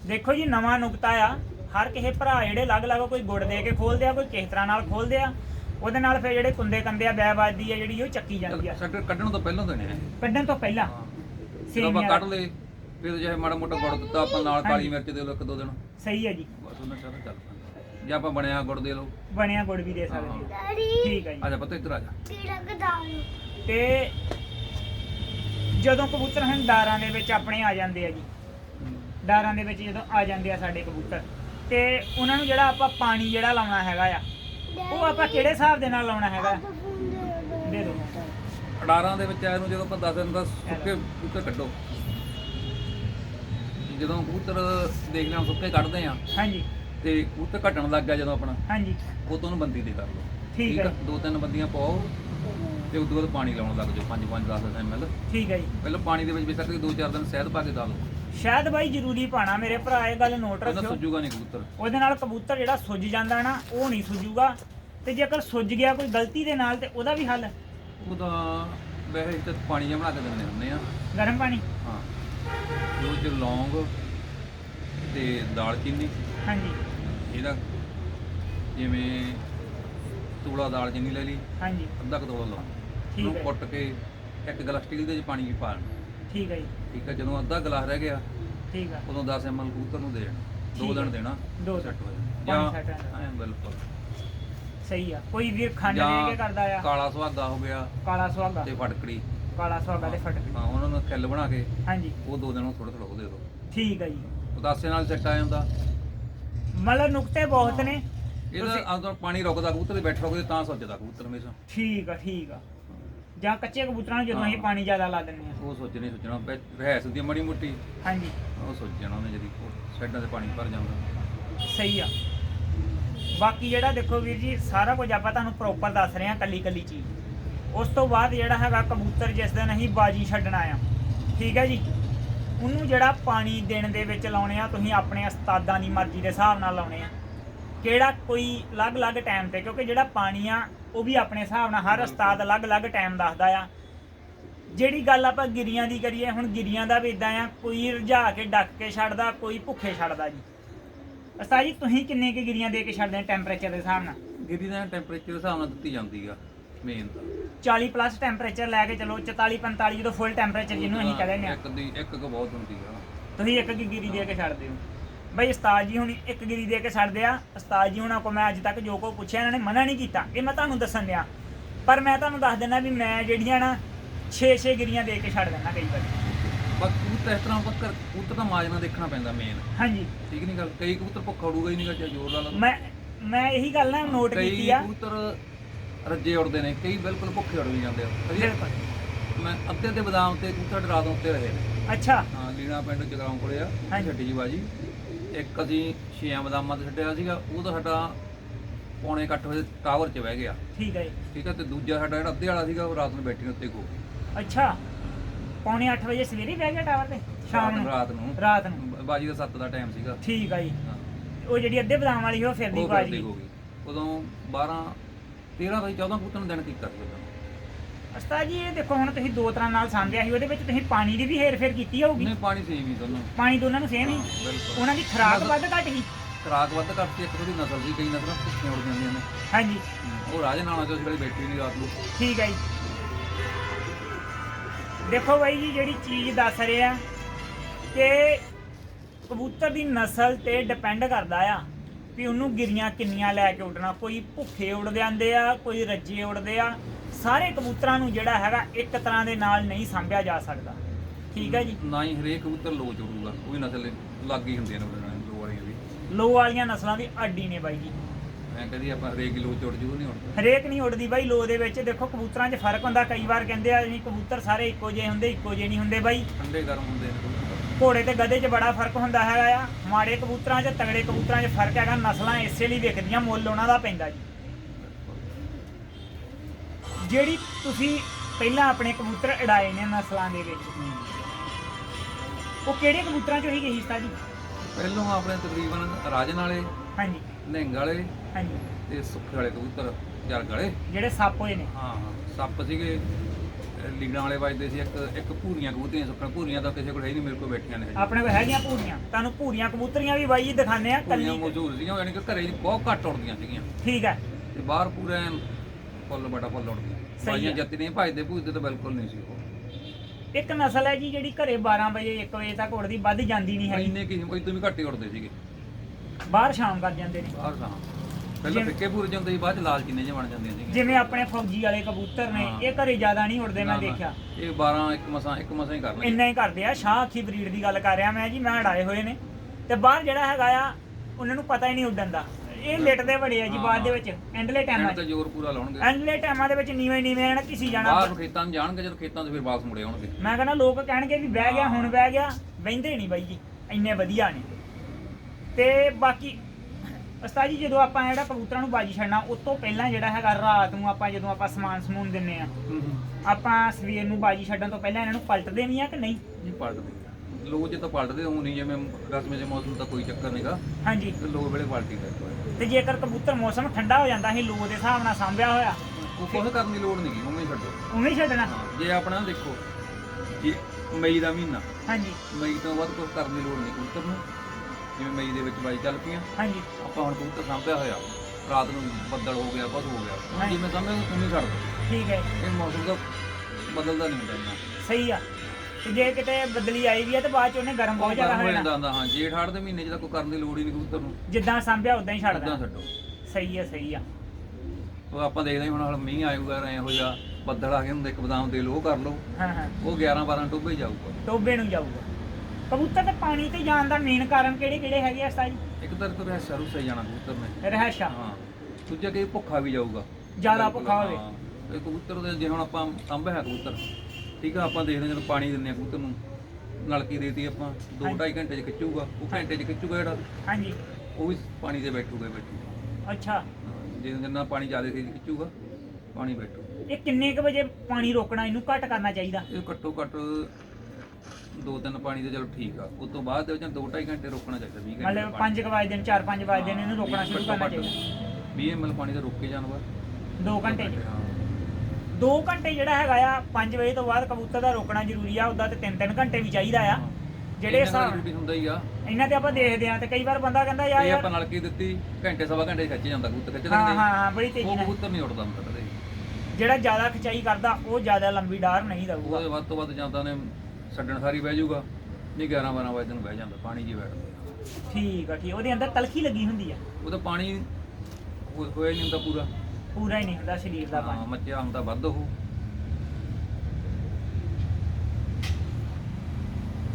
ਦੇਖੋ ਜੀ ਨਵਾਂ ਨੁਕਤਾ ਆ। ਹਰ ਕਿਸੇ ਭਰਾ ਜਿਹੜੇ ਅਲੱਗ-ਅਲੱਗ ਕੋਈ ਗੁੜ ਦੇ ਕੇ ਖੋਲਦੇ ਆ ਕੋਈ ਕਿਸ ਤਰ੍ਹਾਂ ਨਾਲ ਖੋਲਦੇ ਆ ਉਹਦੇ ਨਾਲ ਫਿਰ ਜਿਹੜੇ ਕੁੰਦੇ ਕੰਦੇ ਆ ਬੈਬਾਦੀ ਆ ਜਿਹੜੀ ਉਹ ਚੱਕੀ ਜਾਂਦੀ ਆ। ਸੈਕਟਰ ਕੱਢਣ ਤੋਂ ਪਹਿਲਾਂ ਦੇਣੇ ਆ ਕੱਢਣ ਤੋਂ ਪਹਿਲਾਂ। ਹਾਂ। ਜਦੋਂ ਆਪਾਂ ਕੱਢ ਲਏ ਫਿਰ ਜੇ ਮਾੜਾ ਮੋਟਾ ਗੁੜ ਦਿੱਤਾ ਆਪਾਂ ਨਾਲ ਕਾਲੀ। ਮਿਰਚ ਦੇ ਲਓ ਇੱਕ ਦੋ ਦਿਨ। ਸਹੀ ਹੈ ਜੀ। ਬਸ ਉਹਨਾਂ ਸਾਰਾ ਚੱਲ ਪੈਂਦਾ। ਜੇ ਆਪਾਂ ਬਣਿਆ ਗੁੜ ਦੇ ਲਓ। ਬਣਿਆ ਗੁੜ ਵੀ ਦੇ ਸਕਦੇ ਹੋ ਠੀਕ ਹੈ ਜੀ। ਆ ਜਾ ਪਤਾ ਇੱਧਰ ਆ ਜਾ। ਤੇ ਜਦੋਂ ਕਬੂਤਰ ਹਨ ਡਾਰਾਂ ਦੇ ਵਿੱਚ ਆਪਣੇ ਆ ਜਾਂਦੇ ਆ ਜੀ। ਡਾਰਾਂ ਦੇ ਵਿੱਚ ਜਦੋਂ ਆ ਜਾਂਦੇ ਆ ਸਾਡੇ ਕਬੂਤਰ। ਤੇ ਉਹਨਾਂ ਨੂੰ ਜਿਹੜਾ ਆਪਾਂ ਪਾਣੀ ਜਿਹੜਾ ਲਾਉਣਾ ਹੈਗਾ ਆ ਉਹ ਆਪਾਂ ਕਿਹੜੇ ਹਿਸਾਬ ਦੇ ਨਾਲ ਲਾਉਣਾ ਹੈਗਾ? ਦੇ ਦਿਓ ਅਡਾਰਾਂ ਦੇ ਵਿੱਚ ਆਏ ਨੂੰ ਜਦੋਂ ਆਪਾਂ 10 ਦਿਨ ਦਾ ਸੁੱਕੇ ਕਬੂਤਰ ਕੱਢੋ। ਜਦੋਂ ਕਬੂਤਰ ਦੇਖ ਲੈਣ ਸੁੱਕੇ ਕੱਢਦੇ ਆ ਹਾਂਜੀ। ਤੇ ਕਬੂਤਰ ਘਟਣ ਲੱਗ ਗਿਆ ਜਦੋਂ ਆਪਣਾ ਹਾਂਜੀ। ਉਹ ਤੋਂ ਉਹਨੂੰ ਬੰਦੀ ਤੇ ਕਰ ਲਓ। ਠੀਕ ਹੈ। ਦੋ ਤਿੰਨ ਬੰਦੀਆਂ ਪਾਓ ਤੇ ਉਦੋਂ ਬਾਅਦ ਪਾਣੀ ਲਾਉਣ ਲੱਗ ਜਾਓ 5 5 10 ml ਠੀਕ ਹੈ ਜੀ। ਪਹਿਲਾਂ ਪਾਣੀ ਦੇ ਵਿੱਚ ਬੇਸ਼ੱਕ ਦੋ ਚਾਰ ਦਿਨ ਸ਼ਹਿਦ ਪਾ ਕੇ ਡਾ ਲਓ। ਸ਼ਾਇਦ ਬਾਈ ਜ਼ਰੂਰੀ ਪਾਣਾ ਮੇਰੇ ਭਰਾ ਇਹ ਗੱਲ ਨੋਟ ਉਹਦਾ ਰੱਖਿਓ। ਸੁੱਜੂਗਾ ਨਹੀਂ ਕਬੂਤਰ। ਉਹਦੇ ਨਾਲ ਕਬੂਤਰ ਜਿਹੜਾ ਸੁੱਜ ਜਾਂਦਾ ਨਾ ਉਹ ਨਹੀਂ ਸੁੱਜੂਗਾ। ਤੇ ਜੇਕਰ ਸੁੱਜ ਗਿਆ ਕੋਈ ਗਲਤੀ ਦੇ ਨਾਲ ਤੇ ਉਹਦਾ ਵੀ ਹੱਲ। ਉਹਦਾ ਵੈਸੇ ਤਾਂ ਪਾਣੀ ਜਿਹਾ ਬਣਾ ਕੇ ਦਿੰਦੇ ਹੁੰਦੇ ਆ। ਗਰਮ ਪਾਣੀ? ਹਾਂ। ਜੋ ਚ ਲੌਂਗ ਤੇ ਦਾਲ ਚੀਨੀ। ਹਾਂਜੀ। ਇਹਦਾ ਜਿਵੇਂ ਤੂੜਾ ਦਾਲ ਚੀਨੀ ਲੈ ਲਈ ਹਾਂਜੀ। ਅੱਧਾ ਕੁ ਤੋੜਾ ਲੌਂਗ। ਠੀਕ ਉਹਨੂੰ ਹੈ। ਕੁੱਟ ਕੇ ਇੱਕ ਗਲਾਸ ਸਟੀਲ ਦੇ ਵਿੱਚ ਪਾਣੀ ਵੀ ਪਾ ਲੈਣਾ। ਠੀਕ ਹੈ ਜੀ। ਠੀਕ ਹੈ ਜਦੋਂ ਅੱਧਾ ਗਲਾਸ ਰਹਿ ਗਿਆ ਠੀਕ ਆ। ਉਦੋਂ 10 ml ਕਬੂਤਰ ਨੂੰ ਦੇ ਦੇਣਾ। ਠੀਕ ਦੋ। ਦਿਨ ਦੇਣਾ ਦੋ ਸੈੱਟ ਹੋ ਪਾਣੀ ਜਾਣਾ ਸੈੱਟ ਹੋ ਜਾਣਾ। ਐਂ ਬਿਲਕੁਲ। ਸਹੀ ਆ। ਕੋਈ ਵੀਰ ਖੰਡ ਦੇ ਕੇ ਕਰਦਾ ਆ। ਕਾਲਾ ਸੁਹਾਗਾ ਹੋ ਗਿਆ ਕਾਲਾ ਸੁਹਾਗਾ। ਤੇ ਫਟਕੜੀ। ਕਾਲਾ ਸੁਹਾਗਾ ਤੇ ਫਟਕ ਹਾਂ ਉਹਨਾਂ ਨੂੰ ਖਿੱਲ ਬਣਾ ਕੇ ਹਾਂਜੀ। ਉਹ ਦੋ ਦਿਨ ਥੋੜਾ ਥੋੜਾ ਉਹ ਦੇ ਦਿਓ। ਠੀਕ ਹੈ ਜੀ। ਉਦਾਸੇ ਨਾਲ ਸੈੱਟ ਆ ਜਾਂਦਾ। ਮਤਲਬ ਨੁਕਤੇ ਬਹੁਤ ਨੇ। ਇਹਦਾ ਤੁਸੀਂ- ਪਾਣੀ ਰੁਕਦਾ ਕਬੂਤਰ ਦੇ ਬੈਠ ਰੁਕਦੇ ਤਾਂ ਸੱਜਦਾ ਕਬੂਤਰ ਹਮੇਸ਼ਾ। ਠੀਕ ਆ ਠੀਕ ਆ। ਜਾਂ ਕੱਚੇ ਕਬੂਤਰਾਂ ਨੂੰ ਜਦੋਂ ਅਸੀਂ ਹਾਂ। ਪਾਣੀ ਜ਼ਿਆਦਾ ਲਾ ਦਿੰਦੇ ਆ ਉਹ ਸੋਚਣੇ ਸੋਚਣਾ ਬੈ- ਰਹਿਸ ਹੁੰਦੀ ਆ ਮਾੜੀ ਮੋਟੀ। ਹਾਂਜੀ। ਉਹ ਸੋਚ ਜਾਣਾ ਉਹਨੇ ਜਦੀ ਸਾਈਡਾਂ ਤੇ ਪਾਣੀ ਭਰ ਜਾਂਦਾ। ਸਹੀ ਆ। ਬਾਕੀ ਜਿਹੜਾ ਦੇਖੋ ਵੀਰ ਜੀ ਸਾਰਾ ਕੁਝ ਆਪਾਂ ਤੁਹਾਨੂੰ ਪ੍ਰੋਪਰ ਦੱਸ ਰਹੇ ਹਾਂ ਕੱਲੀ ਕੱਲੀ ਚੀਜ਼। ਉਸ ਤੋਂ ਬਾਅਦ ਜਿਹੜਾ ਹੈਗਾ ਕਬੂਤਰ ਜਿਸ ਦਿਨ ਅਸੀਂ ਬਾਜੀ ਛੱਡਣਾ ਆ ਠੀਕ ਹੈ ਜੀ? ਉਹਨੂੰ ਜਿਹੜਾ ਪਾਣੀ ਦਿਨ ਦੇ ਵਿੱਚ ਲਾਉਣੇ ਆ ਤੁਸੀਂ ਆਪਣੇ ਉਸਤਾਦਾਂ ਦੀ ਮਰਜ਼ੀ ਦੇ ਹਿਸਾਬ ਨਾਲ ਲਾਉਣੇ ਆ। ਕਿਹੜਾ ਕੋਈ ਅਲੱਗ-ਅਲੱਗ ਟਾਈਮ ਤੇ ਕਿਉਂਕਿ ਜਿਹੜਾ ਪਾਣੀ ਆ ਉਹ ਵੀ ਆਪਣੇ ਹਿਸਾਬ ਨਾਲ ਹਰ ਉਸਤਾਦ ਅਲੱਗ-ਅਲੱਗ ਟਾਈਮ ਦੱਸਦਾ ਆ। ਜਿਹੜੀ ਗੱਲ ਆਪਾਂ ਗਿਰੀਆਂ ਦੀ ਕਰੀਏ ਹੁਣ ਗਿਰੀਆਂ ਦਾ ਵੀ ਇਦਾਂ ਆ ਕੋਈ ਰਝਾ ਕੇ ਡੱਕ ਕੇ ਛੱਡਦਾ ਕੋਈ ਭੁੱਖੇ ਛੱਡਦਾ ਜੀ। ਉਸਤਾਦ ਜੀ ਤੁਸੀਂ ਕਿੰਨੇ ਕੁ ਗਿਰੀਆਂ ਦੇ ਕੇ ਛੱਡਦੇ ਆ ਟੈਂਪਰੇਚਰ ਦੇ ਹਿਸਾਬ ਨਾਲ? ਗਿਰੀ ਦਾ ਟੈਂਪਰੇਚਰ ਦੇ ਹਿਸਾਬ ਨਾਲ ਦਿੱਤੀ ਜਾਂਦੀ ਆ ਮੇਨ ਤਾਂ। 40 ਪਲੱਸ ਟੈਂਪਰੇਚਰ ਲੈ ਕੇ ਚਲੋ 44 45 ਜਦੋਂ ਫੁੱਲ ਟੈਂਪਰੇਚਰ ਜਿਹਨੂੰ ਅਸੀਂ ਕਹਿੰਦੇ ਆ। ਇੱਕ ਦੀ ਇੱਕ ਕੁ ਬਹੁਤ ਹੁੰਦੀ ਆ। ਤੁਸੀਂ ਇੱਕ ਕੀ ਗਿਰੀ ਦੇ ਕੇ ਛੱਡਦੇ ਹੋ। ਬਈ ਉਸਤਾਦ ਜੀ ਹੁਣ ਇੱਕ ਗਿਰੀ ਦੇ ਕੇ ਛੱਡਦੇ ਆ ਉਸਤਾਦ ਜੀ ਹੁਣਾਂ ਕੋ ਮੈਂ ਅੱਜ ਤੱਕ ਜੋ ਕੋ ਪੁੱਛਿਆ ਇਹਨਾਂ ਨੇ ਮਨਾ ਨਹੀਂ ਕੀਤਾ। ਇਹ ਮੈਂ ਤੁਹਾਨੂੰ ਦੱਸਣ ਦਿਆਂ। ਪਰ ਮੈਂ ਤੁਹਾਨੂੰ ਦੱਸ ਦਿੰਦਾ ਵੀ ਮੈਂ ਜਿਹੜੀਆਂ ਨਾ 6-6 ਗਿਰੀਆਂ ਦੇ ਕੇ ਛੱਡ ਦਿੰਦਾ ਕਈ ਵਾਰੀ। ਬਸ ਕਬੂਤਰ ਇਸ ਤਰ੍ਹਾਂ ਬੱਕਰ ਕਬੂਤਰ ਦਾ ਮਾਜਨਾ ਦੇਖਣਾ ਪੈਂਦਾ ਮੇਨ ਹਾਂਜੀ। ਠੀਕ ਨਹੀਂ ਗੱਲ? ਕਈ ਕਬੂਤਰ ਭੁੱਖਾ ਉੜੂਗਾ ਹੀ ਨਹੀਂਗਾ ਚਾਹੇ ਜ਼ੋਰ ਲਾ ਲਓ ਮੈਂ ਮੈਂ ਇਹੀ ਗੱਲ ਨਾ ਨੋਟ ਕਈ ਕੀਤੀ ਆ। ਕਬੂਤਰ ਰੱਜੇ ਉੜਦੇ ਨੇ ਕਈ ਬਿਲਕੁਲ ਭੁੱਖੇ ਉੜ ਵੀ ਜਾਂਦੇ ਆ। ਮੈਂ ਅੱਧੇ ਤੇ ਬਦਾਮ ਤੇ ਕਬੂਤਰ ਰਾਤ ਉੱਤੇ ਰਹੇ ਨੇ। ਅੱਛਾ। ਲੀਣਾ ਪਿੰਡ ਜਗਰਾਉਂ ਕੋਲੇ ਆ। ਛੱਡੀ ਜੀ ਬਾਜੀ। ਇੱਕ ਅਸੀਂ ਛੀਆਂ ਬਦਾਮਾਂ ਤੇ ਛੱਡਿਆ ਸੀਗਾ ਉਹ ਤਾਂ ਸਾਡਾ ਪੌਣੇ 8 ਵਜੇ ਟਾਵਰ 'ਚ ਬਹਿ ਗਿਆ। ਠੀਕ ਹੈ ਜੀ। ਠੀਕ ਹੈ ਤੇ ਦੂਜਾ ਸਾਡਾ ਜਿਹੜਾ ਅੱਧੇ ਵਾਲਾ ਸੀਗਾ ਉਹ ਰਾਤ ਨੂੰ ਬੈਠੀ ਨੇ ਉੱਤੇ ਕੋ ਅੱਛਾ ਪੌਣੇ 8 ਵਜੇ ਸਵੇਰੇ ਬਹਿ ਗਿਆ ਟਾਵਰ ਤੇ? ਸ਼ਾਮ ਨੂੰ ਰਾਤ ਨੂੰ। ਰਾਤ ਨੂੰ। ਬਾਜੀ ਦਾ 7 ਦਾ ਟਾਈਮ ਸੀਗਾ। ਠੀਕ ਆ ਜੀ। ਹਾਂ। ਉਹ ਜਿਹੜੀ ਅੱਧੇ ਬਦਾਮ ਵਾਲੀ ਉਹ ਫਿਰਦੀ ਉਹ ਬਾਜੀ ਫਿਰਦੀ ਹੋ ਗਈ। ਉਦੋਂ 12 13 ਤੋਂ 14 ਕਬੂਤਰ ਨੂੰ ਦਿਨ ਕੀਤਾ ਸੀ ਉਦੋਂ। ਉਸਤਾਦ ਜੀ ਇਹ ਦੇਖੋ ਹੁਣ ਤੁਸੀਂ ਦੋ ਤਰ੍ਹਾਂ ਨਾਲ ਸਾਂਭਿਆ ਸੀ ਉਹਦੇ ਵਿੱਚ ਤੁਸੀਂ ਪਾਣੀ ਦੀ ਵੀ ਹੇਰ-ਫੇਰ ਕੀਤੀ ਹੋਊਗੀ। ਨਹੀਂ ਪਾਣੀ ਸੇਮ ਹੀ ਦੋਨੋਂ। ਪਾਣੀ ਦੋਨਾਂ ਨੂੰ ਸੇਮ ਹੀ? ਬਿਲਕੁਲ। ਉਹਨਾਂ ਦੀ ਖਰਾਕ ਵੱਧ ਘੱਟ ਸੀ? ਖਰਾਕ ਵੱਧ ਕਰਤੀ ਇੱਕ ਥੋੜੀ ਨਸਲ ਸੀ ਕਈ ਨਸਲਾਂ ਭੁੱਖੀਆਂ ਉੜ ਜਾਂਦੀਆਂ ਨੇ। ਹਾਂਜੀ। ਉਹ ਰਾਜੇ ਨਾਲਾਂ ਚੋਂ ਜਿਹੜੀ ਬੈਠੀ ਨਹੀਂ ਰਾਤ ਨੂੰ। ਠੀਕ ਹੈ ਜੀ। ਦੇਖੋ ਬਾਈ ਜੀ ਜਿਹੜੀ ਚੀਜ਼ ਦੱਸ ਰਿਹਾ ਕਿ ਕਬੂਤਰ ਦੀ ਨਸਲ ਤੇ ਡਿਪੈਂਡ ਕਰਦਾ ਆ ਵੀ ਉਹਨੂੰ ਗਿਰੀਆਂ ਕਿੰਨੀਆਂ ਲੈ ਕੇ ਉੱਡਣਾ। ਕੋਈ ਭੁੱਖੇ ਉੱਡਦੇ ਆਂਦੇ ਆ ਕੋਈ ਰੱਜੇ ਉੱਡਦੇ ਆ ਸਾਰੇ ਕਬੂਤਰਾਂ ਨੂੰ ਜਿਹੜਾ ਹੈਗਾ ਇੱਕ ਤਰ੍ਹਾਂ ਦੇ ਨਾਲ ਨਹੀਂ ਸਾਂਭਿਆ ਜਾ ਸਕਦਾ। ਠੀਕ ਹੈ ਜੀ? ਨਾ ਹੀ ਹਰੇਕ ਕਬੂਤਰ ਲੋ ਚੜੂਗਾ ਉਹ ਵੀ ਨਸਲ ਲੱਗ ਹੀ ਹੁੰਦੀਆਂ ਨੇ ਉਹਦੇ ਨਾਲ ਲੋ ਵਾਲੀਆਂ ਵੀ। ਲੋ ਵਾਲੀਆਂ ਨਸਲਾਂ ਦੀ ਅੱਡੀ ਨੇ ਬਾਈ ਜੀ। ਮੈਂ ਕਹਿੰਦੀ ਆਪਾਂ ਹਰੇਕ ਹੀ ਲੋ ਚੜ ਜੂ ਨਹੀਂ ਹੁਣ? ਹਰੇਕ ਨਹੀਂ ਉੱਡਦੀ ਬਾਈ ਲੋ ਦੇ ਵਿੱਚ ਦੇਖੋ ਕਬੂਤਰਾਂ 'ਚ ਫ਼ਰਕ ਹੁੰਦਾ ਕਈ ਵਾਰ ਕਹਿੰਦੇ ਆ ਜੀ ਕਬੂਤਰ ਸਾਰੇ ਇੱਕੋ ਜਿਹੇ ਹੁੰਦੇ ਇੱਕੋ ਜਿਹੇ ਨਹੀਂ ਹੁੰਦੇ ਬਾਈ। ਠੰਡੇ ਗਰਮ ਹੁੰਦੇ ਨੇ ਘੋੜੇ ਤੇ ਗਧੇ 'ਚ ਬੜਾ ਫ਼ਰਕ ਹੁੰਦਾ ਹੈਗਾ ਆ ਮਾੜੇ ਕਬੂਤਰਾਂ 'ਚ ਤਗੜੇ ਕਬੂਤਰਾਂ 'ਚ ਫ਼ਰਕ ਹੈਗਾ ਨਸਲਾਂ ਇਸੇ ਲਈ ਵਿਕਦੀਆਂ ਮੁੱਲ ਉਹਨਾਂ ਦਾ ਪੈਂਦਾ ਜੀ। ਜਿਹੜੀ ਤੁਸੀਂ ਪਹਿਲਾਂ ਆਪਣੇ ਕਬੂਤਰ ਅੜਾਏ ਨੇ ਨਸਲਾਂ ਦੇ ਵਿੱਚ ਉਹ ਕਿਹੜੇ ਕਬੂਤਰਾਂ 'ਚੋਂ ਹੀ ਗਈ ਸੀ ਜੀ? ਪਹਿਲੋਂ ਆਪਣੇ ਤਕਰੀਬਨ ਰਾਜਨ ਵਾਲੇ ਹਾਂਜੀ। ਨਿਹੰਗ ਵਾਲੇ ਹਾਂਜੀ। ਤੇ ਸੁੱਖੇ ਵਾਲੇ ਕਬੂਤਰ ਜਰਗ ਵਾਲੇ। ਜਿਹੜੇ ਸੱਪ ਹੋਏ ਨੇ। ਹਾਂ ਸੱਪ ਸੀਗੇ ਲੀੜਾਂ ਵਾਲੇ ਵੱਜਦੇ ਸੀ ਇੱਕ ਇੱਕ ਭੂਰੀਆਂ ਕਬੂਤਰੀਆਂ ਸੁੱਕਣ ਭੂਰੀਆਂ ਤਾਂ ਕਿਸੇ ਕੋਲ ਹੈ ਨਹੀਂ ਮੇਰੇ ਕੋਲ ਬੈਠੀਆਂ ਨੇ। ਆਪਣੇ ਕੋਲ ਹੈਗੀਆਂ ਭੂਰੀਆਂ। ਤੁਹਾਨੂੰ ਭੂਰੀਆਂ ਕਬੂਤਰੀਆਂ ਵੀ ਬਾਈ ਜੀ ਦਿਖਾਣੇ ਆ ਕੱਲੀ ਮੌਜੂਦ ਸੀਗੀਆਂ ਯਾਨੀ ਕਿ ਘਰੇ ਬਹੁਤ ਘੱਟ ਉੜਦੀਆਂ ਸੀਗੀਆਂ। ਠੀਕ ਹੈ। ਤੇ ਬਾਹਰ ਪੂਰਾ ਫੁੱਲ ਬੜਾ ਫੁੱਲ ਸਹੀ ਬਾਈਆਂ। ਜੱਤੀ ਨਹੀਂ ਭਜਦੇ ਭੂਜਦੇ ਤਾਂ ਬਿਲਕੁਲ ਨਹੀਂ ਸੀ ਉਹ। ਇੱਕ ਨਸਲ ਹੈ ਜੀ ਜਿਹੜੀ ਘਰੇ 12 ਵਜੇ 1 ਵਜੇ ਤੱਕ ਉੱਡਦੀ ਵੱਧ ਜਾਂਦੀ ਨਹੀਂ ਹੈਗੀ। ਇੰਨੇ ਕੀ ਕੋਈ ਤੋਂ ਵੀ ਘੱਟ ਹੀ ਉੜਦੇ ਸੀਗੇ। ਬਾਹਰ ਸ਼ਾਮ ਕਰ ਜਾਂਦੇ ਨੇ। ਬਾਹਰ ਤਾਂ ਪਹਿਲਾਂ ਫਿੱਕੇ ਪੂਰੇ ਜਾਂਦੇ ਸੀ ਬਾਅਦ ਚ ਲਾਲ ਕਿੰਨੇ ਜਿਹੇ ਬਣ ਜਾਂਦੀਆਂ ਸੀਗੀਆਂ ਜਿਵੇਂ ਆਪਣੇ ਫੌਜੀ ਵਾਲੇ ਕਬੂਤਰ ਨੇ। ਇਹ ਘਰੇ ਜ਼ਿਆਦਾ ਨਹੀਂ ਉੱਡਦੇ ਮੈਂ ਨਾ, ਨਾ, ਦੇਖਿਆ। ਇਹ 12 ਇੱਕ ਮਸਾਂ ਇੱਕ ਮਸਾਂ ਹੀ ਕਰਨਗੇ। ਇੰਨਾ ਹੀ ਕਰਦੇ ਆ। ਸ਼ਾਹ ਅੱਖੀ ਬਰੀਡ ਦੀ ਗੱਲ ਕਰ ਰਿਹਾ ਮੈਂ ਜੀ ਮੈਂ ਅੜਾਏ ਹੋਏ ਨੇ। ਤੇ ਬਾਹਰ ਜਿਹੜਾ ਹੈਗਾ ਆ ਉਹਨਾਂ ਨੂੰ ਪਤਾ ਹੀ ਨਹੀਂ ਉੱਡਣ ਦਾ। ਇਹ ਲਿਟਦੇ ਬੜੇ ਆ ਜੀ ਬਾਅਦ ਦੇ। ਵਿੱਚ ਐਂਡਲੇ ਟਾਈਮਾਂ ਇਹਨਾਂ ਤੇ 'ਚ ਜ਼ੋਰ ਪੂਰਾ ਲਾਉਣਗੇ। ਐਂਡਲੇ ਟਾਈਮਾਂ ਦੇ ਵਿੱਚ ਨੀਵੇਂ ਨੀਵੇਂ ਨਾ ਕਿਸੇ ਜਾਣਾ। ਬਾਹਰ ਨੂੰ ਖੇਤਾਂ ਨੂੰ ਜਾਣਗੇ ਜਦੋਂ ਖੇਤਾਂ 'ਚ ਫਿਰ ਵਾਪਸ ਮੁੜੇ ਆਉਣਗੇ। ਮੈਂ ਕਹਿੰਦਾ ਲੋਕ ਕਹਿਣਗੇ ਵੀ ਬਹਿ ਗਿਆ ਹੁਣ ਬਹਿ ਗਿਆ ਬਹਿੰਦੇ ਨਹੀਂ ਬਾਈ ਜੀ ਇੰਨੇ ਵਧੀਆ ਨੇ। ਤੇ ਬਾਕੀ ਉਸਤਾਦ ਜੀ ਜਦੋਂ ਆਪਾਂ ਜਿਹੜਾ ਕਬੂਤਰਾਂ ਨੂੰ ਬਾਜੀ ਛੱਡਣਾ ਉਸ ਤੋਂ ਪਹਿਲਾਂ ਜਿਹੜਾ ਹੈਗਾ ਰਾਤ ਨੂੰ ਆਪਾਂ ਜਦੋਂ ਆਪਾਂ ਸਮਾਨ ਸਮੂਨ ਦਿੰਨੇ ਆ ਆਪਾਂ ਸਵੇਰ ਨੂੰ ਬਾਜੀ ਛੱਡਣ ਤੋਂ ਪਹਿਲਾਂ ਇਹਨਾਂ ਨੂੰ ਪਲਟਦੇ ਵੀ ਆ ਕਿ ਨਹੀਂ? ਨਹੀਂ ਪਲਟਦੇ ਲੋਕ ਜੇ ਤਾਂ ਪਲਟਦੇ ਹੋ ਨਹੀਂ ਜਿਵੇਂ ਰਸਮੇ ਦੇ ਮੌਸਮ ਦਾ ਕੋਈ ਚੱਕਰ ਨਹੀਂਗਾ ਹਾਂਜੀ। ਤੇ ਲੋਕ ਵੇਲੇ ਪਲਟੀ ਦਾ ਤੇ ਜੇਕਰ ਕਬੂਤਰ ਮੌਸਮ ਠੰਡਾ ਹੋ ਜਾਂਦਾ ਸੀ ਲੋ ਦੇ ਹਿਸਾਬ ਨਾਲ ਸਾਂਭਿਆ ਹੋਇਆ। ਕੁਝ ਕਰਨ ਦੀ ਲੋੜ ਨਹੀਂ ਉਵੇਂ ਹੀ ਛੱਡੋ। ਉਵੇਂ ਹੀ ਛੱਡਣਾ। ਜੇ ਆਪਣਾ ਦੇਖੋ ਜੇ ਮਈ ਦਾ ਮਹੀਨਾ ਹਾਂਜੀ। ਮਈ ਤੋਂ ਬਾਅਦ ਕੁਝ ਕਰਨ ਦੀ ਲੋੜ ਨਹੀਂ ਕਬੂਤਰ ਨੂੰ। ਜਿਵੇਂ ਮਈ ਦੇ ਵਿੱਚ ਬਾਈ ਚੱਲ ਪਈਆਂ। ਹਾਂਜੀ। ਆਪਾਂ ਹੁਣ ਕਬੂਤਰ ਸਾਂਭਿਆ ਹੋਇਆ। ਰਾਤ ਨੂੰ ਬੱਦਲ ਹੋ ਗਿਆ ਬਸ ਹੋ ਗਿਆ। ਜਿਵੇਂ ਸਾਂਭਿਆ ਉਵੇਂ ਛੱਡ ਦੋ। ਠੀਕ ਹੈ। ਇਹ ਮੌਸਮ ਦਾ ਬਦਲਦਾ ਨਹੀਂ ਹੁੰਦਾ ਸਹੀ ਆ। ਤੇ ਜੇ ਕਿਤੇ ਬਦਲੀ ਆਈ ਵੀ ਆ ਤੇ ਬਾਅਦ ਚ ਉਹਨੇ ਗਰਮ ਬਹੁਤ ਜ਼ਿਆਦਾ ਹੋ ਜਾਣਾ ਹਾਂ ਜੇਠ ਹਾੜ ਦੇ ਮਹੀਨੇ 'ਚ ਤਾਂ ਕੋਈ ਕਰਨ ਦੀ ਲੋੜ ਹੀ ਨਹੀਂ ਕਬੂਤਰ ਨੂੰ। ਜਿੱਦਾਂ ਸਾਂਭਿਆ ਉਦਾਂ ਹੀ ਛੱਡ ਉਦਾਂ ਦੇਣਾ ਛੱਡੋ। ਸਹੀ ਆ ਸਹੀ ਆ। ਉਹ ਆਪਾਂ ਦੇਖਦੇ ਹਾਂ ਹੁਣ ਹਾਲ ਮੀਂਹ ਆਊਗਾ ਐ ਹੋ ਜਾ ਬੱਦਲ ਆ ਗਏ ਹੁੰਦੇ ਇੱਕ ਬਦਾਮ ਦੇ ਲੋ ਕਰ ਲਓ। ਹਾਂ ਹਾਂ। ਉਹ 11 12 ਟੋਬੇ ਜਾਊਗਾ। ਟੋਬੇ ਨੂੰ ਜਾਊਗਾ। ਕਬੂਤਰ ਤੇ ਪਾਣੀ ਤੇ ਜਾਣ ਦਾ ਮੇਨ ਕਾਰਨ ਕਿਹੜੇ ਕਿਹੜੇ ਹੈਗੇ ਆ ਸਾਜੀ ਇੱਕ ਤਾਂ ਤੋਂ ਰਹਿ ਸ਼ਰੂ ਸਹੀ ਜਾਣਾ ਕਬੂਤਰ ਨੇ। ਰਹਿਸ਼ਾ ਹਾਂ। ਦੂਜਾ ਕਿ ਭੁੱਖਾ ਵੀ ਜਾਊਗਾ। ਜ਼ਿਆਦਾ ਭੁੱਖਾ ਹੋਵੇ। ਹਾਂ। ਇਹ ਕਬੂਤਰ ਦੇ ਜੇ ਹੁਣ ਆਪਾਂ ਸਾਂਭਿਆ ਹੈ ਕਬੂਤਰ। ਠੀਕ ਆ ਆਪਾਂ ਦੇਖਦੇ ਜਦੋਂ ਪਾਣੀ ਦਿੰਨੇ ਆ ਕਬੂਤਰ ਨੂੰ ਨਲਕੀ ਦੇਤੀ ਆਪਾਂ 2 2.5 ਘੰਟੇ ਚ ਖਿੱਚੂਗਾ। ਉਹ ਘੰਟੇ ਚ ਖਿੱਚੂਗਾ ਜਿਹੜਾ? ਹਾਂਜੀ। ਉਹ ਵੀ ਪਾਣੀ ਤੇ ਬੈਠੂਗਾ ਹੀ ਬੈਠੂਗਾ ਅੱਛਾ। ਹਾਂ, ਜੇ ਜਿੰਨਾ ਪਾਣੀ ਜ਼ਿਆਦਾ ਸੀ ਖਿੱਚੂਗਾ ਪਾਣੀ ਬੈਠੂ। ਇਹ ਕਿੰਨੇ ਕੁ ਵਜੇ ਪਾਣੀ ਰੋਕਣਾ ਇਹਨੂੰ ਘੱਟ ਕਰਨਾ ਚਾਹੀਦਾ? ਇਹ ਘੱਟੋ ਘੱਟ ਦੋ ਤਿੰਨ ਪਾਣੀ ਦੇ ਚਲੋ ਠੀਕ ਆ। ਉਸ ਤੋਂ ਬਾਅਦ ਦੇ ਵਿੱਚ 2.5 ਘੰਟੇ ਰੋਕਣਾ ਚਾਹੀਦਾ 20 ਘੰਟੇ ਮਤਲਬ 5 ਵਜੇ ਦਿਨ 4-5 ਵਜੇ ਦਿਨ ਇਹਨੂੰ ਰੋਕਣਾ ਸ਼ੁਰੂ ਕਰਨਾ ਚਾਹੀਦਾ। 20 ml ਪਾਣੀ ਦੇ ਰੋਕ ਕੇ ਜਾਨਵਰ 2 ਘੰਟੇ ਹਾਂ। 2 ਘੰਟੇ ਜਿਹੜਾ ਹੈਗਾ ਆ 5 ਵਜੇ ਤੋਂ ਬਾਅਦ ਕਬੂਤਰ ਦਾ ਰੋਕਣਾ ਜ਼ਰੂਰੀ ਆ ਉਹਦਾ ਤੇ 3-3 ਘੰਟੇ ਵੀ ਚਾਹੀਦਾ ਆ। ਜਿਹੜੇ ਹਿਸਾਬ routine ਹੁੰਦਾ ਹੀ ਆ। ਇਹਨਾਂ ਤੇ ਆਪਾਂ ਦੇਖਦੇ ਆ ਤੇ ਕਈ ਵਾਰ ਬੰਦਾ ਕਹਿੰਦਾ ਯਾਰ ਇਹ ਆਪਾਂ ਨਲਕੀ ਦਿੱਤੀ? ਘੰਟੇ ਸਵਾ ਘੰਟੇ ਖਿੱਚ ਜਾਂਦਾ ਕਬੂਤਰ ਖਿੱਚਦਾ ਨਹੀਂ ਹਾਂ ਹਾਂ ਬੜੀ ਤੇਜ਼ੀ ਉਹ ਨਾਲ। ਕਬੂਤਰ ਨਹੀਂ ਉੱਡਦਾ ਹੁੰਦਾ ਕਦੇ। ਜਿਹੜਾ ਜ਼ਿਆਦਾ ਖਿਚਾਈ ਕਰਦਾ ਉਹ ਜ਼ਿਆਦਾ ਲੰਬੀ ਡਾਰ ਨਹੀਂ ਦਊਗਾ। ਉਹਦੇ ਵੱਧ ਤੋਂ ਵੱਧ ਜਾਂਦਾ ਨੇ ਛੱਡਣ ਸਾਰੀ ਬਹਿ ਜਾਊਗਾ ਨਹੀਂ 11 12 ਵਜੇ ਨੂੰ ਬਹਿ ਜਾਂਦਾ ਪਾਣੀ ਹੀ ਬੈਠਦਾ। ਠੀਕ ਆ ਠੀਕ ਉਹਦੇ ਅੰਦਰ ਤਲਖੀ ਲੱਗੀ ਹੁੰਦੀ ਆ। ਉਹ ਤਾਂ ਪਾਣੀ ਹੋਇਆ ਨਹੀਂ ਹੁੰਦਾ ਪੂਰਾ। ਪੂਰਾ ਹੀ ਨਹੀਂ ਹੁੰਦਾ ਸਰੀਰ ਦਾ ਹਾਂ, ਪਾਣੀ ਮੱਚਿਆ ਹੁੰਦਾ ਵੱਧ ਉਹ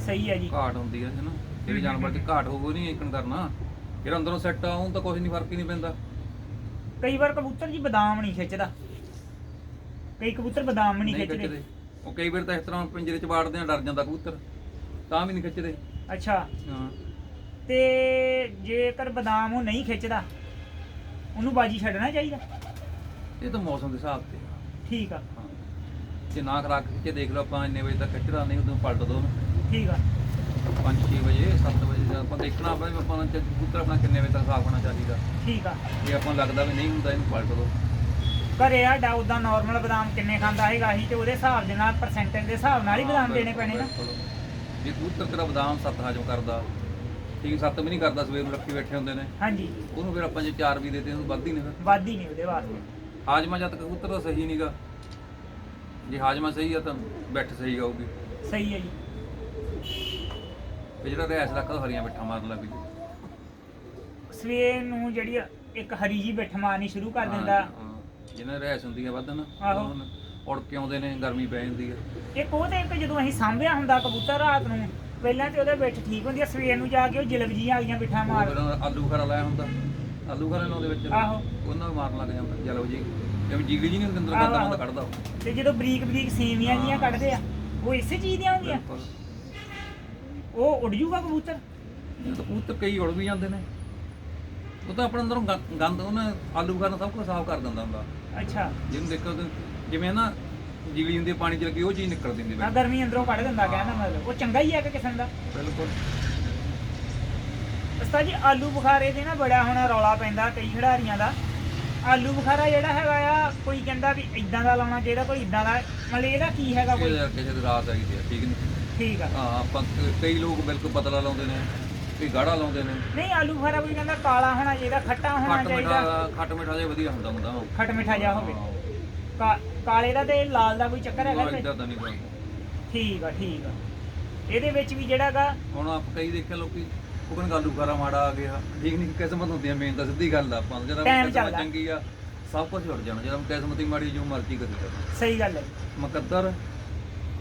ਸਹੀ ਹੈ ਜੀ। ਘਾਟ ਹੁੰਦੀ ਹੈ ਨਾ ਜਿਹੜੇ ਜਾਨਵਰ 'ਚ ਘਾਟ ਹੋਊ ਨਹੀਂ ਇਕਣ ਕਰਨਾ। ਜਿਹੜਾ ਅੰਦਰੋਂ ਸੈੱਟ ਆ ਤਾਂ ਕੁਝ ਨਹੀਂ ਫ਼ਰਕ ਹੀ ਨਹੀਂ ਪੈਂਦਾ। ਕਈ ਵਾਰ ਕਬੂਤਰ ਜੀ ਬਦਾਮ ਨਹੀਂ ਖਿੱਚਦਾ। ਕਈ ਕਬੂਤਰ ਬਦਾਮ ਨਹੀਂ ਖਿੱਚਦੇ। ਉਹ ਕਈ ਵਾਰ ਤਾਂ ਇਸ ਤਰ੍ਹਾਂ ਪਿੰਜਰੇ 'ਚ ਵਾੜਦੇ ਆ ਡਰ ਜਾਂਦਾ ਕਬੂਤਰ। ਤਾਂ ਵੀ ਨਹੀਂ ਖਿੱਚਦੇ। ਅੱਛਾ। ਹਾਂ। ਤੇ ਜੇਕਰ ਬਦਾਮ ਉਹ ਨਹੀਂ ਖਿੱਚਦਾ ਉਹਨੂੰ ਬਾਜੀ ਛੱਡਣਾ ਚਾਹੀਦਾ। ਇਹ ਤਾਂ ਮੌਸਮ ਦੇ ਹਿਸਾਬ ਤੇ ਆ। ਠੀਕ ਆ। ਹਾਂ। ਜੇ ਨਾ ਖਰਾਕ ਖਿੱਚੇ ਦੇਖ ਲਓ ਆਪਾਂ ਇੰਨੇ ਵਜੇ ਤੱਕ ਖਿੱਚਦਾ ਨਹੀਂ ਉਦੋਂ ਪਲਟ ਦੋ ਠੀਕ ਆ। 5-6 ਵਜੇ 7 ਵਜੇ ਦਾ ਆਪਾਂ ਦੇਖਣਾ ਆਪਾਂ ਵੀ ਆਪਾਂ ਨੂੰ ਚ- ਕਬੂਤਰ ਆਪਣਾ ਕਿੰਨੇ ਵਜੇ ਤੱਕ ਸਾਫ਼ ਹੋਣਾ ਚਾਹੀਦਾ। ਠੀਕ ਆ। ਜੇ ਆਪਾਂ ਨੂੰ ਲੱਗਦਾ ਵੀ ਨਹੀਂ ਹੁੰਦਾ ਇਹਨੂੰ ਪਲਟ ਦੋ। ਘਰੇ ਆ ਡਾ ਉਦਾਂ ਨਾਰਮਲ ਬਦਾਮ ਕਿੰਨੇ ਖਾਂਦਾ ਹੈਗਾ ਸੀ ਤੇ ਉਹਦੇ ਹਿਸਾਬ ਦੇ ਨਾਲ ਪਰਸੈਂਟੇਜ ਦੇ ਹਿਸਾਬ ਨਾਲ ਹੀ ਬਦਾਮ ਦੇਣੇ ਪੈਣੇ ਨਾ। ਜੇ ਕਬੂਤਰ ਤੇਰਾ ਬਦਾਮ ਸੱਤ ਹਜਮ ਕਰਦਾ ਠੀਕ ਸੱਤ ਵੀ ਨਹੀਂ ਕਰਦਾ ਸਵੇਰ ਨੂੰ ਰੱਖੀ ਬੈਠੇ ਹੁੰਦੇ ਨੇ। ਹਾਂਜੀ। ਉਹਨੂੰ ਫਿਰ ਆਪਾਂ ਜੇ ਚਾਰ ਵੀ ਦੇਤੇ ਉਹਨੂੰ ਵੱਧ ਹੀ ਨਹੀਂ ਫਿਰ ਵਾਦੀ ਨਹੀਂ ਉਹਦੇ ਵਾਸਤੇ। ਹਾਜਮਾ ਜਦ ਤੱਕ ਕਬੂਤਰ ਦਾ ਸਹੀ ਨਹੀਂਗਾ ਜੇ ਹਾਜਮਾ ਸਹੀ ਆ ਤਾਂ ਬੈਠ ਸਹੀ ਆਊਗੀ ਸਹੀ ਹੈ ਜੀ। ਜਿਹੜਾ ਰੱਖਦਾ ਉਹ ਹਰੀਆਂ ਬਿੱਠਾਂ ਮਾਰਨ ਲੱਗ ਜੂ ਸਵੇਰ ਨੂੰ ਜਿਹੜੀ ਇੱਕ ਹਰੀ ਜੀ ਬਿੱਠ ਮਾਰਨੀ ਸ਼ੁਰੂ ਕਰ ਦਿੰਦਾ। ਜਿਹਨਾਂ ਦੀ ਰੈਸ ਹੁੰਦੀ ਆ ਵੱਧ ਨਾ ਆਹੋ। ਉੜ ਕੇ ਆਉਂਦੇ ਨੇ ਗਰਮੀ ਪੈ ਜਾਂਦੀ ਆ। ਇੱਕ ਉਹ ਤੇ ਇੱਕ ਜਦੋਂ ਅਸੀਂ ਸਾਂਭਿਆ ਹੁੰਦਾ ਕਬੂਤਰ ਰਾਤ ਨੂੰ ਪਹਿਲਾਂ ਤੇ ਉਹਦੇ ਵਿੱਚ ਠੀਕ ਹੁੰਦੀ ਆ ਸਵੇਰ ਨੂੰ ਜਾ ਕੇ ਉਹ ਜਿਲਬ ਜੀ ਵਾਲੀਆਂ ਬਿੱਠਾਂ ਉਹ ਮਾਰ ਫਿਰ ਦਾ ਆਲੂ ਖਰਾ ਲਾਇਆ ਹੁੰਦਾ। ਆਲੂ ਖਰਾ ਨੂੰ ਉਹਦੇ ਵਿੱਚ। ਆਹੋ। ਉਹਨਾਂ ਨੂੰ ਮਾਰਨ ਲੱਗ ਜਾਂਦਾ। ਚਲੋ ਜੀ ਜਿਵੇਂ ਜੀਗਲੀ ਜੀ ਨਹੀਂ ਹੁੰਦੀ ਅੰਦਰ ਆਹੋ, ਬੰਦਾ ਆਹੋ। ਬੰਦਾ ਕੱਢਦਾ ਉਹ। ਤੇ ਜਦੋਂ ਬਰੀਕ ਬਰੀਕ ਸੇਵੀਆਂ ਜੀਆਂ ਹਾਂ। ਕੱਢਦੇ ਆ ਉਹ ਇਸੇ ਚੀਜ਼ ਦੀਆਂ ਹੁੰਦੀਆਂ। ਬਿਲਕੁਲ। ਉਹ ਉੱਡ ਜੂਗਾ ਕਬੂਤਰ? ਇਹ ਤਾਂ ਕਬੂਤਰ ਕਈ ਉੜ ਵੀ ਜਾਂਦੇ ਨੇ। ਉਹ ਤਾਂ ਆਪਣੇ ਅੰਦਰੋਂ ਗੰ- ਗੰਦ ਉਹਨੇ ਆਲੂ ਖਰਾ ਸਭ ਕੁਝ ਸਾਫ਼ ਕਰ ਦਿੰਦਾ ਹੁੰਦਾ। ਅੱਛਾ। ਜਿਹਨੂੰ ਦੇਖੋ ਤੇ ਜਿਵੇਂ ਨਾ ਜੀਗਲੀ ਹੁੰਦੀ ਆ, ਪਾਣੀ 'ਚ ਲੱਗੀ ਉਹ ਚੀਜ਼ ਨਿਕਲ ਦਿੰਦੀ ਆ ਗਰਮੀ ਅੰਦਰੋਂ ਕੱਢ ਦਿੰਦਾ ਕਹਿੰਦਾ ਮਤਲਬ। ਉਹ ਚੰਗਾ ਹੀ ਹੈ ਕਿ ਕਿਸਮ ਦਾ। ਬਿਲਕੁਲ। ਜੀ ਆਲੂ ਬੁਖਾਰੇ ਦੇ ਨਾ ਬੜਾ ਹੁਣ ਰੌਲਾ ਪੈਂਦਾ ਕਈ ਖਿਡਾਰੀਆਂ ਦਾ। ਆਲੂ ਬੁਖਾਰਾ ਜਿਹੜਾ ਹੈਗਾ ਆ ਕੋਈ ਕਹਿੰਦਾ ਵੀ ਇਦਾਂ ਦਾ ਲਾਉਣਾ ਚਾਹੀਦਾ ਕੋਈ ਇਦਾਂ ਦਾ ਮਤਲਬ ਇਹਦਾ ਕੀ ਹੈਗਾ ਕੋਈ? ਕਿਸੇ ਦੀ ਰਾਤ ਆਈ ਦੀ ਆ ਠੀਕ ਨਹੀਂ? ਠੀਕ ਆ। ਹਾਂ ਆਪਾਂ ਕ- ਕਈ ਲੋਕ ਬਿਲਕੁਲ ਪਤਲਾ ਲਾਉਂਦੇ ਨੇ ਕਈ ਗਾੜਾ ਲਾਉਂਦੇ ਨੇ। ਨਹੀਂ ਆਲੂ ਬੁਖਾਰਾ ਕੋਈ ਕਹਿੰਦਾ ਕਾਲਾ ਹੋਣਾ ਚਾਹੀਦਾ ਖੱਟਾ ਹੋਣਾ ਖੱਟ ਚਾਹੀਦਾ। ਮਿੱਠਾ ਖੱਟ ਮਿੱਠਾ ਜਿਹਾ ਵਧੀਆ ਹੁੰਦਾ ਹੁੰਦਾ ਉਹ। ਖੱਟ ਮਿੱਠਾ ਜਿਹਾ ਹੋਵੇ। ਕਾ- ਕਾਲੇ ਦਾ ਤੇ ਲਾਲ ਦਾ ਕੋਈ ਚੱਕਰ ਹੈਗਾ ਹਾਂ ਤੇ ਇਦਾਂ ਤਾਂ ਨਹੀਂ ਕਰਦਾ ਠੀਕ ਆ ਠੀਕ ਆ। ਇਹਦੇ ਵਿੱਚ ਵੀ ਜਿਹੜਾਗਾ ਹੁਣ ਆਪ ਕਈ ਦੇਖੇ ਲੋਕੀ ਕਹਿੰਦੇ ਆਲੂ ਖਾਰਾ ਮਾੜਾ ਆ ਗਿਆ। ਠੀਕ ਨਹੀਂ ਕਿਸਮਤ ਹੁੰਦੀ ਆ ਮੇਨ ਤਾਂ ਸਿੱਧੀ ਗੱਲ ਆ ਆਪਾਂ ਨੂੰ। ਜਦੋਂ Time ਕਿਸਮਤ ਚੱਲਦਾ। ਚੰਗੀ ਆ ਸਭ ਕੁਝ ਉੱਡ ਜਾਣਾ। ਜਦੋਂ ਕਿਸਮਤ ਹੀ ਮਾੜੀ ਜੋ ਮਰਜ਼ੀ ਕਰੀ ਜਾਣਾ ਸਹੀ ਗੱਲ ਹੈ। ਮੁਕੱਦਰ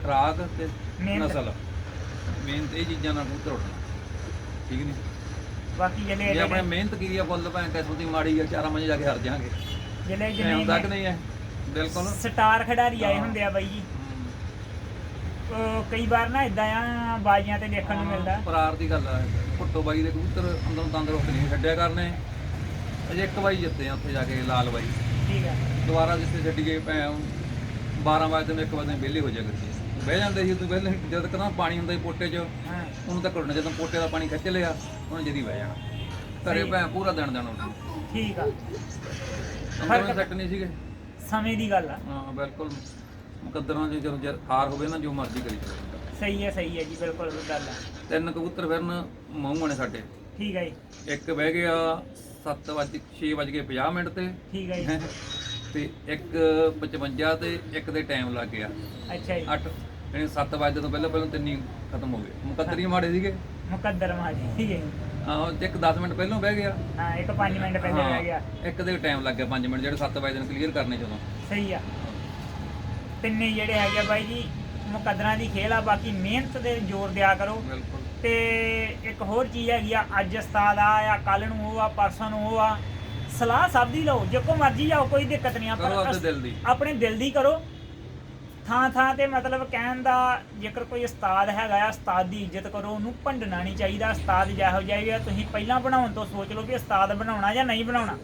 ਖਰਾਕ ਤੇ ਮਿਹਨਤ। ਨਸਲ। ਮਿਹਨਤ ਇਹ ਚੀਜ਼ਾਂ ਨਾਲ ਕਬੂਤਰ ਉੱਡਣਾ ਠੀਕ ਨਹੀਂ? ਬਾਕੀ ਜਿਹੜੇ ਜੇ ਆਪਣੇ ਮਿਹਨਤ ਕੀਤੀ ਆ ਫੁੱਲ ਭਾਵੇਂ ਕਿਸਮਤ ਹੀ ਮਾੜੀ ਆ ਚਾਰਾਂ ਵਜੇ ਜਾ ਕੇ ਹਾਰ ਜਾਾਂਗੇ। ਜਿਹੜੇ ਐ ਹੁੰਦਾ ਕਿ ਜਿਵੇਂ ਨਹੀਂ ਹੈ। ਬਿਲਕੁਲ। ਸਟਾਰ ਖਿਡਾਰੀ ਆਏ ਹਾਂ। ਹੁੰਦੇ ਆ ਬਾਈ ਜੀ। ਕਈ ਵਾਰ ਨਾ ਇਦਾਂ ਆ ਬਾਜੀਆਂ ਤੇ ਦੇਖਣ ਨੂੰ ਮਿਲਦਾ। ਪਰਾਰ ਦੀ ਗੱਲ ਆ। ਭੁੱਟੋ ਬਾਈ ਦੇ ਕਬੂਤਰ ਅੰਦਰੋਂ ਤੰਦਰੁਸਤ ਨਹੀਂ ਛੱਡਿਆ ਕਰਨੇ। ਅਜੇ ਇੱਕ ਵਾਰੀ ਜਿੱਤੇ ਆ ਉੱਥੇ ਜਾ ਕੇ ਲਾਲ ਬਾਈ ਠੀਕ ਆ। ਦੁਬਾਰਾ ਜਿੱਥੇ ਛੱਡੀ ਗਏ ਭੈ 12 ਵਜੇ ਨੂੰ 1 ਵਜੇ ਵਿਹਲੇ ਹੋ ਜਾ ਕਰਦੇ ਬਹਿ ਜਾਂਦੇ ਸੀ ਤੂੰ ਪਹਿਲੇ ਜਦ ਤੱਕ ਨਾ ਪਾਣੀ ਹੁੰਦਾ ਸੀ ਪੋਟੇ 'ਚ ਹਾਂ। ਉਹਨੂੰ ਤੱਕ ਉੱਡਣਾ ਜਦੋਂ ਪੋਟੇ ਦਾ ਪਾਣੀ ਖਿੱਚ ਲਿਆ ਉਹਨੇ ਜਦੀ ਬਹਿ ਜਾਣਾ। ਘਰੇ ਭੈ ਪੂਰਾ ਦਿਨ ਜਾਣਾ ਉੱਡਣਾ ਠੀਕ ਆ। ਅੰਦਰੋਂ ਸੈੱਟ ਨਹੀਂ ਸੀਗੇ। ਸਮੇਂ ਦੀ ਗੱਲ ਆ। ਹਾਂ ਬਿਲਕੁਲ। ਮੁਕੱਦਰਾਂ 'ਚ ਜਦੋਂ ਜਦ ਹਾਰ ਹੋਵੇ ਨਾ ਜੋ ਮਰਜ਼ੀ ਕਰੀ ਚੱਲੋ ਸਹੀ ਹੈ ਸਹੀ ਹੈ ਜੀ ਬਿਲਕੁਲ ਗੱਲ ਆ ਤਿੰਨ ਕਬੂਤਰ ਫਿਰਨ ਮੂੰਹ ਨੇ ਸਾਡੇ। ਠੀਕ ਹੈ ਜੀ। ਇੱਕ ਬਹਿ ਗਿਆ 7 ਵਜੇ 6 ਵਜੇ ਕੇ 50 ਮਿੰਟ ਤੇ। ਠੀਕ ਹੈ ਜੀ। ਹੈਂ। ਤੇ ਇੱਕ 55 ਤੇ ਇੱਕ ਦੇ ਟਾਈਮ ਲੱਗ ਗਿਆ। ਅੱਛਾ ਜੀ। 8 ਯਾਨੀ 7 ਵਜੇ ਤੋਂ ਪਹਿਲਾਂ ਪਹਿਲਾਂ ਤਿੰਨੀ ਖਤਮ ਹੋ ਗਏ। ਮੁਕੱਦਰੀ ਮਾੜੇ ਸੀਗੇ। ਮੁਕੱਦਰ ਮਾਜੀ ਠੀਕ ਹੈ ਜੀ। ਹਾਂ ਉਹ ਇੱਕ 10 ਮਿੰਟ ਪਹਿਲਾਂ ਬਹਿ ਗਿਆ। ਹਾਂ ਇੱਕ 5 ਮਿੰਟ ਪਹਿਲੇ ਰਹਿ ਗਿਆ। ਹਾਂ, ਇੱਕ ਦੇ ਟਾਈਮ ਲੱਗ ਗਿਆ 5 ਮਿੰਟ ਜਿਹੜੇ 7 ਵਜੇ ਨੂੰ ਕਲੀਅਰ ਕਰਨੇ ਜਦੋਂ ਸਹੀ ਆ। ਤਿੰਨੇ ਜਿਹੜੇ ਹੈਗੇ ਆ ਬਾਈ ਜੀ ਮੁਕੱਦਰਾਂ ਦੀ ਖੇਲ ਆ ਬਾਕੀ ਮਿਹਨਤ ਦੇ ਜ਼ੋਰ ਦਿਆ ਕਰੋ। ਬਿਲਕੁਲ। ਤੇ ਇੱਕ ਹੋਰ ਚੀਜ਼ ਹੈਗੀ ਆ ਅੱਜ ਉਸਤਾਦ ਆ ਆ ਕੱਲ ਨੂੰ ਉਹ ਆ ਪਰਸੋਂ ਨੂੰ ਉਹ ਆ ਸਲਾਹ ਸਭ ਦੀ ਲਓ ਜੇ ਕੋ ਮਰਜ਼ੀ ਜਾਓ ਕੋਈ ਦਿੱਕਤ ਨਹੀਂ ਆ ਕਰੋ ਆਪਣੇ ਦਿਲ ਦੀ। ਆਪਣੇ ਦਿਲ ਦੀ ਕਰੋ। ਥਾਂ ਥਾਂ ਤੇ ਮਤਲਬ ਕਹਿਣ ਦਾ ਜੇਕਰ ਕੋਈ ਉਸਤਾਦ ਹੈਗਾ ਆ, ਉਸਤਾਦ ਦੀ ਇੱਜ਼ਤ ਕਰੋ, ਉਹਨੂੰ ਭੰਡਣਾ ਨਹੀਂ ਚਾਹੀਦਾ, ਉਸਤਾਦ ਜਿਹੋ ਜਿਹਾ ਵੀ ਤੁਸੀਂ ਪਹਿਲਾਂ ਬਣਾਉਣ ਤੋਂ ਸੋਚ ਲਓ ਵੀ ਉਸਤਾਦ ਬਣਾਉਣਾ ਜਾਂ ਨਹੀਂ ਬਣਾਉਣਾ।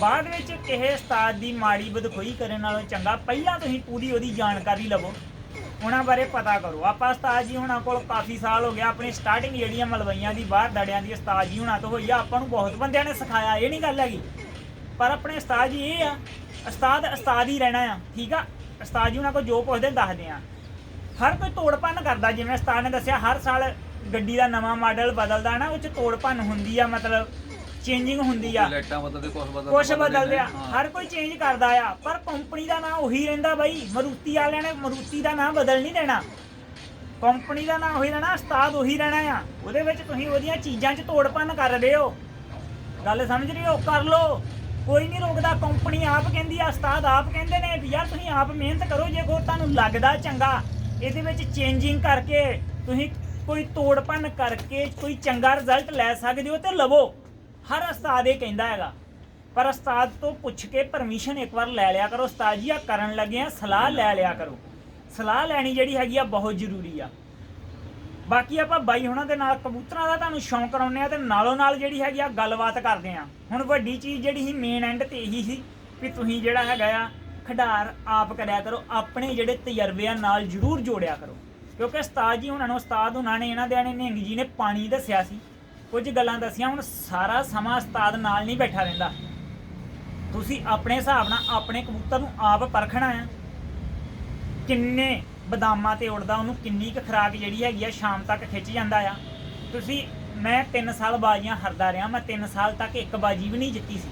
ਬਾਅਦ ਵਿੱਚ ਕਿਸੇ ਉਸਤਾਦ ਦੀ ਮਾੜੀ ਬਦਖੋਈ ਕਰਨ ਨਾਲੋਂ ਚੰਗਾ, ਪਹਿਲਾਂ ਤੁਸੀਂ ਪੂਰੀ ਉਹਦੀ ਜਾਣਕਾਰੀ ਲਵੋ। ਉਹਨਾਂ ਬਾਰੇ ਪਤਾ ਕਰੋ। ਆਪਾਂ ਉਸਤਾਦ ਜੀ ਹੁਣਾਂ ਕੋਲ ਕਾਫੀ ਸਾਲ ਹੋ ਗਿਆ, ਆਪਣੀ ਸਟਾਰਟਿੰਗ ਜਿਹੜੀਆਂ ਮਲਵਈਆਂ ਦੀ, ਬਾਹਰ ਦੜਿਆਂ ਦੀ ਉਸਤਾਦ ਜੀ ਹੁਣਾਂ ਤੋਂ ਹੋਈ ਆ, ਆਪਾਂ ਨੂੰ ਬਹੁਤ ਬੰਦਿਆਂ ਨੇ ਸਿਖਾਇਆ, ਇਹ ਨਹੀਂ ਗੱਲ ਹੈਗੀ। ਪਰ ਆਪਣੇ ਉਸਤਾਦ ਜੀ ਇਹ ਆ, ਉਸਤਾਦ ਉਸਤਾਦ ਹੀ ਰਹਿਣਾ ਆ, ਠੀਕ ਆ? ਉਸਤਾਦ ਜੀ ਹੁਣਾਂ ਕੋਲ ਜੋ ਪੁੱਛਦੇ ਦੱਸਦੇ ਆ ਹਰ ਕੋਈ ਤੋੜ ਭੰਨ ਕਰਦਾ ਜਿਵੇਂ ਉਸਤਾਦ ਨੇ ਦੱਸਿਆ ਹਰ ਸਾਲ ਗੱਡੀ ਦਾ ਨਵਾਂ ਮਾਡਲ ਬਦਲਦਾ ਨਾ ਉਹ ਚ ਹੁੰਦੀ ਆ ਮਤਲਬ ਚੇਂਜਿੰਗ ਹੁੰਦੀ ਆ। ਲਾਈਟਾਂ ਬਦਲਦੇ ਆ। ਹਰ ਕੋਈ ਚੇਂਜ ਕਰਦਾ ਆ ਪਰ ਕੰਪਨੀ ਦਾ ਨਾਂ ਉਹੀ ਰਹਿੰਦਾ ਬਾਈ ਮਰੂਤੀ ਵਾਲਿਆਂ ਨੇ ਮਰੂਤੀ ਦਾ ਨਾਂ ਬਦਲ ਨਹੀਂ ਦੇਣਾ। ਕੰਪਨੀ ਦਾ ਨਾਂ ਉਹੀ ਰਹਿਣਾ ਉਸਤਾਦ ਉਹੀ ਰਹਿਣਾ ਆ। ਉਹਦੇ ਵਿੱਚ ਤੁਸੀਂ ਉਹਦੀਆਂ ਚੀਜ਼ਾਂ 'ਚ ਤੋੜ ਭੰਨ ਕਰ ਰਹੇ ਹੋ। ਗੱਲ ਸਮਝ ਰਹੇ ਹੋ? ਕਰ ਲੋ ਕੋਈ ਨਹੀਂ ਰੋਕਦਾ, ਕੰਪਨੀ ਆਪ ਕਹਿੰਦੀ ਆ, ਉਸਤਾਦ ਆਪ ਕਹਿੰਦੇ ਨੇ ਵੀ ਯਾਰ ਤੁਸੀਂ ਆਪ ਮਿਹਨਤ ਕਰੋ, ਜੇ ਕੋ ਤੁਹਾਨੂੰ ਲੱਗਦਾ ਚੰਗਾ, ਇਹਦੇ ਵਿੱਚ ਚੇਂਜਿੰਗ ਕਰਕੇ ਤੁਸੀਂ ਕੋਈ ਤੋੜ ਭੰਨ ਕਰਕੇ ਕੋਈ ਚੰਗਾ ਰਿਜ਼ਲਟ ਲੈ ਸਕਦੇ ਹੋ ਤੇ ਲਵੋ। ਹਰ ਉਸਤਾਦ ਇਹ ਕਹਿੰਦਾ ਹੈਗਾ। ਪਰ ਉਸਤਾਦ ਤੋਂ ਪੁੱਛ ਕੇ ਪਰਮਿਸ਼ਨ ਇੱਕ ਵਾਰ ਲੈ ਲਿਆ ਕਰੋ। ਉਸਤਾਦ ਜੀ ਆ ਕਰਨ ਲੱਗੇ ਆ, ਸਲਾਹ ਲੈ ਲਿਆ ਕਰੋ। ਸਲਾਹ ਲੈਣੀ ਜਿਹੜੀ ਹੈਗੀ ਆ, ਬਹੁਤ ਜ਼ਰੂਰੀ ਆ। ਬਾਕੀ ਆਪਾਂ ਬਾਈ ਹੁਣਾਂ ਦੇ ਨਾਲ ਕਬੂਤਰਾਂ ਦਾ ਤੁਹਾਨੂੰ ਸ਼ੌਂਕ ਕਰਾਉਂਦੇ ਆ ਤੇ ਨਾਲੋਂ ਨਾਲ ਜਿਹੜੀ ਹੈਗੀ ਆ ਗੱਲਬਾਤ ਕਰਦੇ ਆ ਹੁਣ ਵੱਡੀ ਚੀਜ਼ ਜਿਹੜੀ ਸੀ ਮੇਨ ਐਂਡ ਤੇ ਇਹੀ ਸੀ ਵੀ ਤੁਸੀਂ ਜਿਹੜਾ ਹੈਗਾ ਆ, ਖਿਡਾਰ ਆਪ ਕਰਿਆ ਕਰੋ, ਆਪਣੇ ਜਿਹੜੇ ਤਜਰਬਿਆਂ ਨਾਲ ਜ਼ਰੂਰ ਜੋੜਿਆ ਕਰੋ। ਕਿਉਂਕਿ ਉਸਤਾਦ ਜੀ ਉਹਨਾਂ ਨੂੰ, ਉਸਤਾਦ ਉਹਨਾਂ ਨੇ, ਇਹਨਾਂ ਦੇ ਨੇ ਨਿਹੰਗ ਜੀ ਨੇ ਪਾਣੀ ਦੱਸਿਆ ਸੀ। ਕੁਝ ਗੱਲਾਂ ਦੱਸੀਆਂ, ਹੁਣ ਸਾਰਾ ਸਮਾਂ ਉਸਤਾਦ ਨਾਲ ਨਹੀਂ ਬੈਠਾ ਰਹਿੰਦਾ। ਤੁਸੀਂ ਆਪਣੇ ਹਿਸਾਬ ਨਾਲ ਆਪਣੇ ਕਬੂਤਰ ਨੂੰ ਆਪ ਪਰਖਣਾ ਆ। ਕਿੰਨੇ ਬਦਾਮਾਂ ਤੇ ਉੜਦਾ, ਉਹਨੂੰ ਕਿੰਨੀ ਕੁ ਖਰਾਕ ਜਿਹੜੀ ਹੈਗੀ ਆ, ਸ਼ਾਮ ਤੱਕ ਖਿੱਚ ਜਾਂਦਾ ਆ। ਤੁਸੀਂ, ਮੈਂ 3 ਸਾਲ ਬਾਜ਼ੀਆਂ ਹਰਦਾ ਰਿਹਾ, ਮੈਂ 3 ਸਾਲ ਤੱਕ ਇੱਕ ਬਾਜੀ ਵੀ ਨਹੀਂ ਜਿੱਤੀ ਸੀ।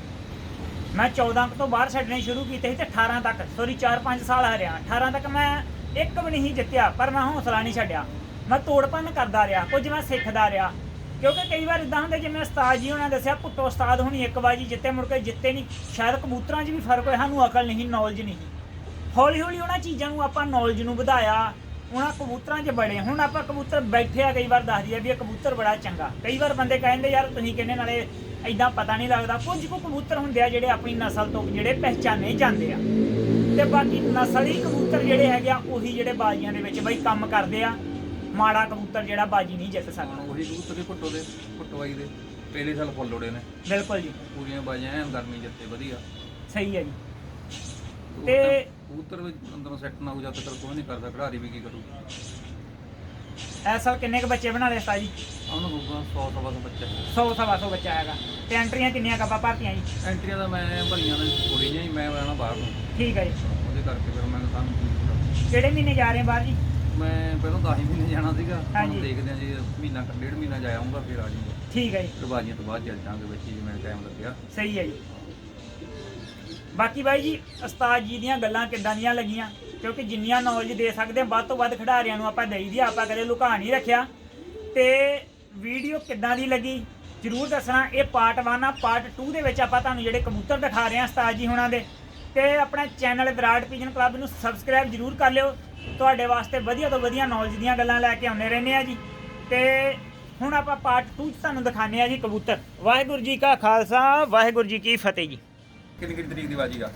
ਮੈਂ 14 ਤੋਂ ਬਾਹਰ ਛੱਡਣੇ ਸ਼ੁਰੂ ਕੀਤੇ ਸੀ ਤੇ 18 ਤੱਕ ਸੌਰੀ 4-5 ਸਾਲ ਹਰਿਆ 18 ਤੱਕ ਮੈਂ ਇੱਕ ਵੀ ਨਹੀਂ ਜਿੱਤਿਆ, ਪਰ ਮੈਂ ਹੌਸਲਾ ਨਹੀਂ ਛੱਡਿਆ। ਮੈਂ ਤੋੜਪਨ ਕਰਦਾ ਰਿਹਾ, ਕੁਝ ਮੈਂ ਸਿੱਖਦਾ ਰਿਹਾ। ਕਿਉਂਕਿ ਕਈ ਵਾਰ ਇਦਾਂ ਹੁੰਦਾ, ਜਿਵੇਂ ਉਸਤਾਦ ਜੀ ਉਹਨਾਂ ਦੱਸਿਆ ਪੁੱਟੋ ਉਸਤਾਦ ਹੁਣੀ ਇੱਕ ਬਾਜੀ ਜਿੱਤੇ, ਮੁੜ ਕੇ ਜਿੱਤੇ ਨਹੀਂ। ਸ਼ਾਇਦ ਕਬੂਤਰਾਂ 'ਚ ਵੀ ਫ਼ਰਕ ਹੋਇਆ, ਸਾਨੂੰ ਅਕਲ ਨਹੀਂ ਨੌਲੇਜ ਨਹੀਂ। ਹੌਲੀ ਹੌਲੀ ਉਹਨਾਂ ਚੀਜ਼ਾਂ ਨੂੰ ਆਪਾਂ ਨੌਲੇਜ ਨੂੰ ਵਧਾਇਆ ਉਹਨਾਂ ਕਬੂਤਰਾਂ 'ਚ ਬੜੇ ਹੁਣ ਆਪਾਂ ਕਬੂਤਰ ਬੈਠੇ ਆ ਕਈ ਵਾਰ ਦੱਸਦੀ ਆ ਵੀ ਇਹ ਕਬੂਤਰ ਬੜਾ ਚੰਗਾ। ਕਈ ਵਾਰ ਬੰਦੇ ਕਹਿੰਦੇ ਯਾਰ ਤੁਸੀਂ ਕਹਿੰਦੇ ਨਾਲੇ ਐਦਾਂ ਪਤਾ ਨਹੀਂ ਲੱਗਦਾ। ਕੁਝ ਕੁ ਕਬੂਤਰ ਹੁੰਦੇ ਆ ਜਿਹੜੇ ਆਪਣੀ ਨਸਲ ਤੋਂ ਜਿਹੜੇ ਪਹਿਚਾਨੇ ਜਾਂਦੇ ਆ। ਤੇ ਬਾਕੀ ਨਸਲੀ ਕਬੂਤਰ ਜਿਹੜੇ ਹੈਗੇ ਆ ਉਹੀ ਜਿਹੜੇ ਬਾਜ਼ੀਆਂ ਦੇ ਵਿੱਚ ਬਈ ਕੰਮ ਕਰਦੇ ਆ। ਮਾੜਾ ਕਬੂਤਰ ਜਿਹੜਾ ਬਾਜੀ ਨਹੀਂ ਜਿੱਤ ਸਕਦਾ। ਉਹੀ ਕਬੂਤਰ ਦੇ ਭੁੱਟੋ ਦੇ ਭੁੱਟਵਾਈ ਦੇ। ਪਹਿਲੇ ਸਾਲ ਫੁੱਲ ਲੋੜੇ ਨੇ। ਬਿਲਕੁਲ ਜੀ। ਪੂਰੀਆਂ ਬਾਜੀਆਂ ਐਨ ਗਰਮੀ ਜਿੱਤੇ ਵਧੀਆ। ਸਹੀ ਹੈ ਜੀ। ਤਾਂ ਕਬੂਤਰ ਵੀ ਅੰਦਰੋਂ ਸੈੱਟ ਨਾ ਹੋ ਜਾ ਤੱਕ ਕੋਈ ਨਹੀਂ ਕਰਦਾ ਖਿਡਾਰੀ ਵੀ ਕੀ ਕਰੂ? ਇਸ ਸਾਲ ਕਿੰਨੇ ਕ ਬੱਚੇ ਬਣਾ ਲਏ ਜੀ? ਉਹਨੂੰ ਹੋਊਗਾ 100 ਸਵਾ ਸੌ ਬੱਚਾ। 100 ਸਵਾ ਸੌ ਬੱਚਾ ਹੈਗਾ। ਤੇ ਐਂਟਰੀਆਂ ਕਿੰਨੀਆਂ ਕੱਪਾ ਭਰਤੀਆਂ ਜੀ? ਐਂਟਰੀਆਂ ਦਾ ਮੈਂ ਭਰੀਆਂ ਨੇ ਥੋੜੀ ਜਿਹੀਆਂ ਹੀ ਮੈਂ ਆਣਾ ਬਾਹਰ ਨੂੰ। ਠੀਕ ਹੈ ਜੀ। ਉਹਦੇ ਕਰਕੇ ਫਿਰ ਮੈਂ ਪਤਾ। ਕਿਹੜੇ ਮਹੀਨੇ ਜਾ ਰਹੇ ਬਾਹਰ ਜੀ? ਮੈਂ ਪਹਿਲਾਂ 10 ਮਹੀਨੇ ਜਾਣਾ ਸੀਗਾ ਹਾਂਜੀ। ਹੁਣ ਦੇਖਦੇ ਆ ਜੀ ਮਹੀਨਾ ਕੁ- ਡੇਢ ਮਹੀਨਾ ਜਾ ਆਉਂਗਾ ਫਿਰ ਆ ਜਾਊਂਗਾ। ਠੀਕ ਹੈ ਜੀ। ਫਿਰ ਬਾਜੀਆਂ ਤੋਂ ਬਾਅਦ ਚੱਲ ਜਾਾਂਗੇ ਵਿੱਚ ਜਿਵੇਂ ਟਾਈਮ ਲੱਗਿਆ। ਸਹੀ ਹੈ ਜੀ। ਬਾਕੀ ਬਾਈ ਜੀ, ਉਸਤਾਦ ਜੀ ਦੀਆਂ ਗੱਲਾਂ ਕਿੱਦਾਂ ਦੀਆਂ ਲੱਗੀਆਂ? ਕਿਉਂਕਿ ਜਿੰਨੀਆਂ ਨੌਲੇਜ ਦੇ ਸਕਦੇ ਹਾਂ ਵੱਧ ਤੋਂ ਵੱਧ ਖਿਡਾਰੀਆਂ ਨੂੰ ਆਪਾਂ ਦੇਈ ਦੀ ਆਪਾਂ ਕਦੇ ਲੁਕਾ ਨਹੀਂ ਰੱਖਿਆ। ਤੇ ਵੀਡੀਓ ਕਿੱਦਾਂ ਦੀ ਲੱਗੀ? ਜਰੂਰ ਦੱਸਣਾ। ਇਹ ਪਾਰਟ 1 ਆ ਪਾਰਟ 2 ਦੇ ਵਿੱਚ ਆਪਾਂ ਤੁਹਾਨੂੰ ਜਿਹੜੇ ਕਬੂਤਰ ਦਿਖਾ ਰਹੇ ਹਾਂ ਉਸਤਾਦ ਜੀ ਹੁਣਾਂ ਦੇ। ਤੇ ਆਪਣਾ ਚੈਨਲ ਵਿਰਾਟ ਪੀਜਨ ਕਲੱਬ ਨੂੰ ਸਬਸਕ੍ਰਾਈਬ ਜਰੂਰ ਕਰ ਲਿਓ। ਤੁਹਾਡੇ ਵਾਸਤੇ ਵਧੀਆ ਤੋਂ ਵਧੀਆ ਨੌਲੇਜ ਦੀਆਂ ਗੱਲਾਂ ਲੈ ਕੇ ਆਉਂਦੇ ਰਹਿੰਦੇ ਆ ਜੀ। ਤੇ ਹੁਣ ਆਪਾਂ ਪਾਰਟ 2 ਚ ਤੁਹਾਨੂੰ ਦਿਖਾਣੇ ਆ ਜੀ ਕਬੂਤਰ। ਵਾਹਿਗੁਰੂ ਜੀ ਕਾ ਖਾਲਸਾ, ਵਾਹਿਗੁਰੂ ਜੀ ਕੀ ਫਤਿਹ ਜੀ। ਕਿੰਨੀ ਕਿੰਨੀ ਤਰੀਕ ਦੀ ਬਾਜੀ ਆ?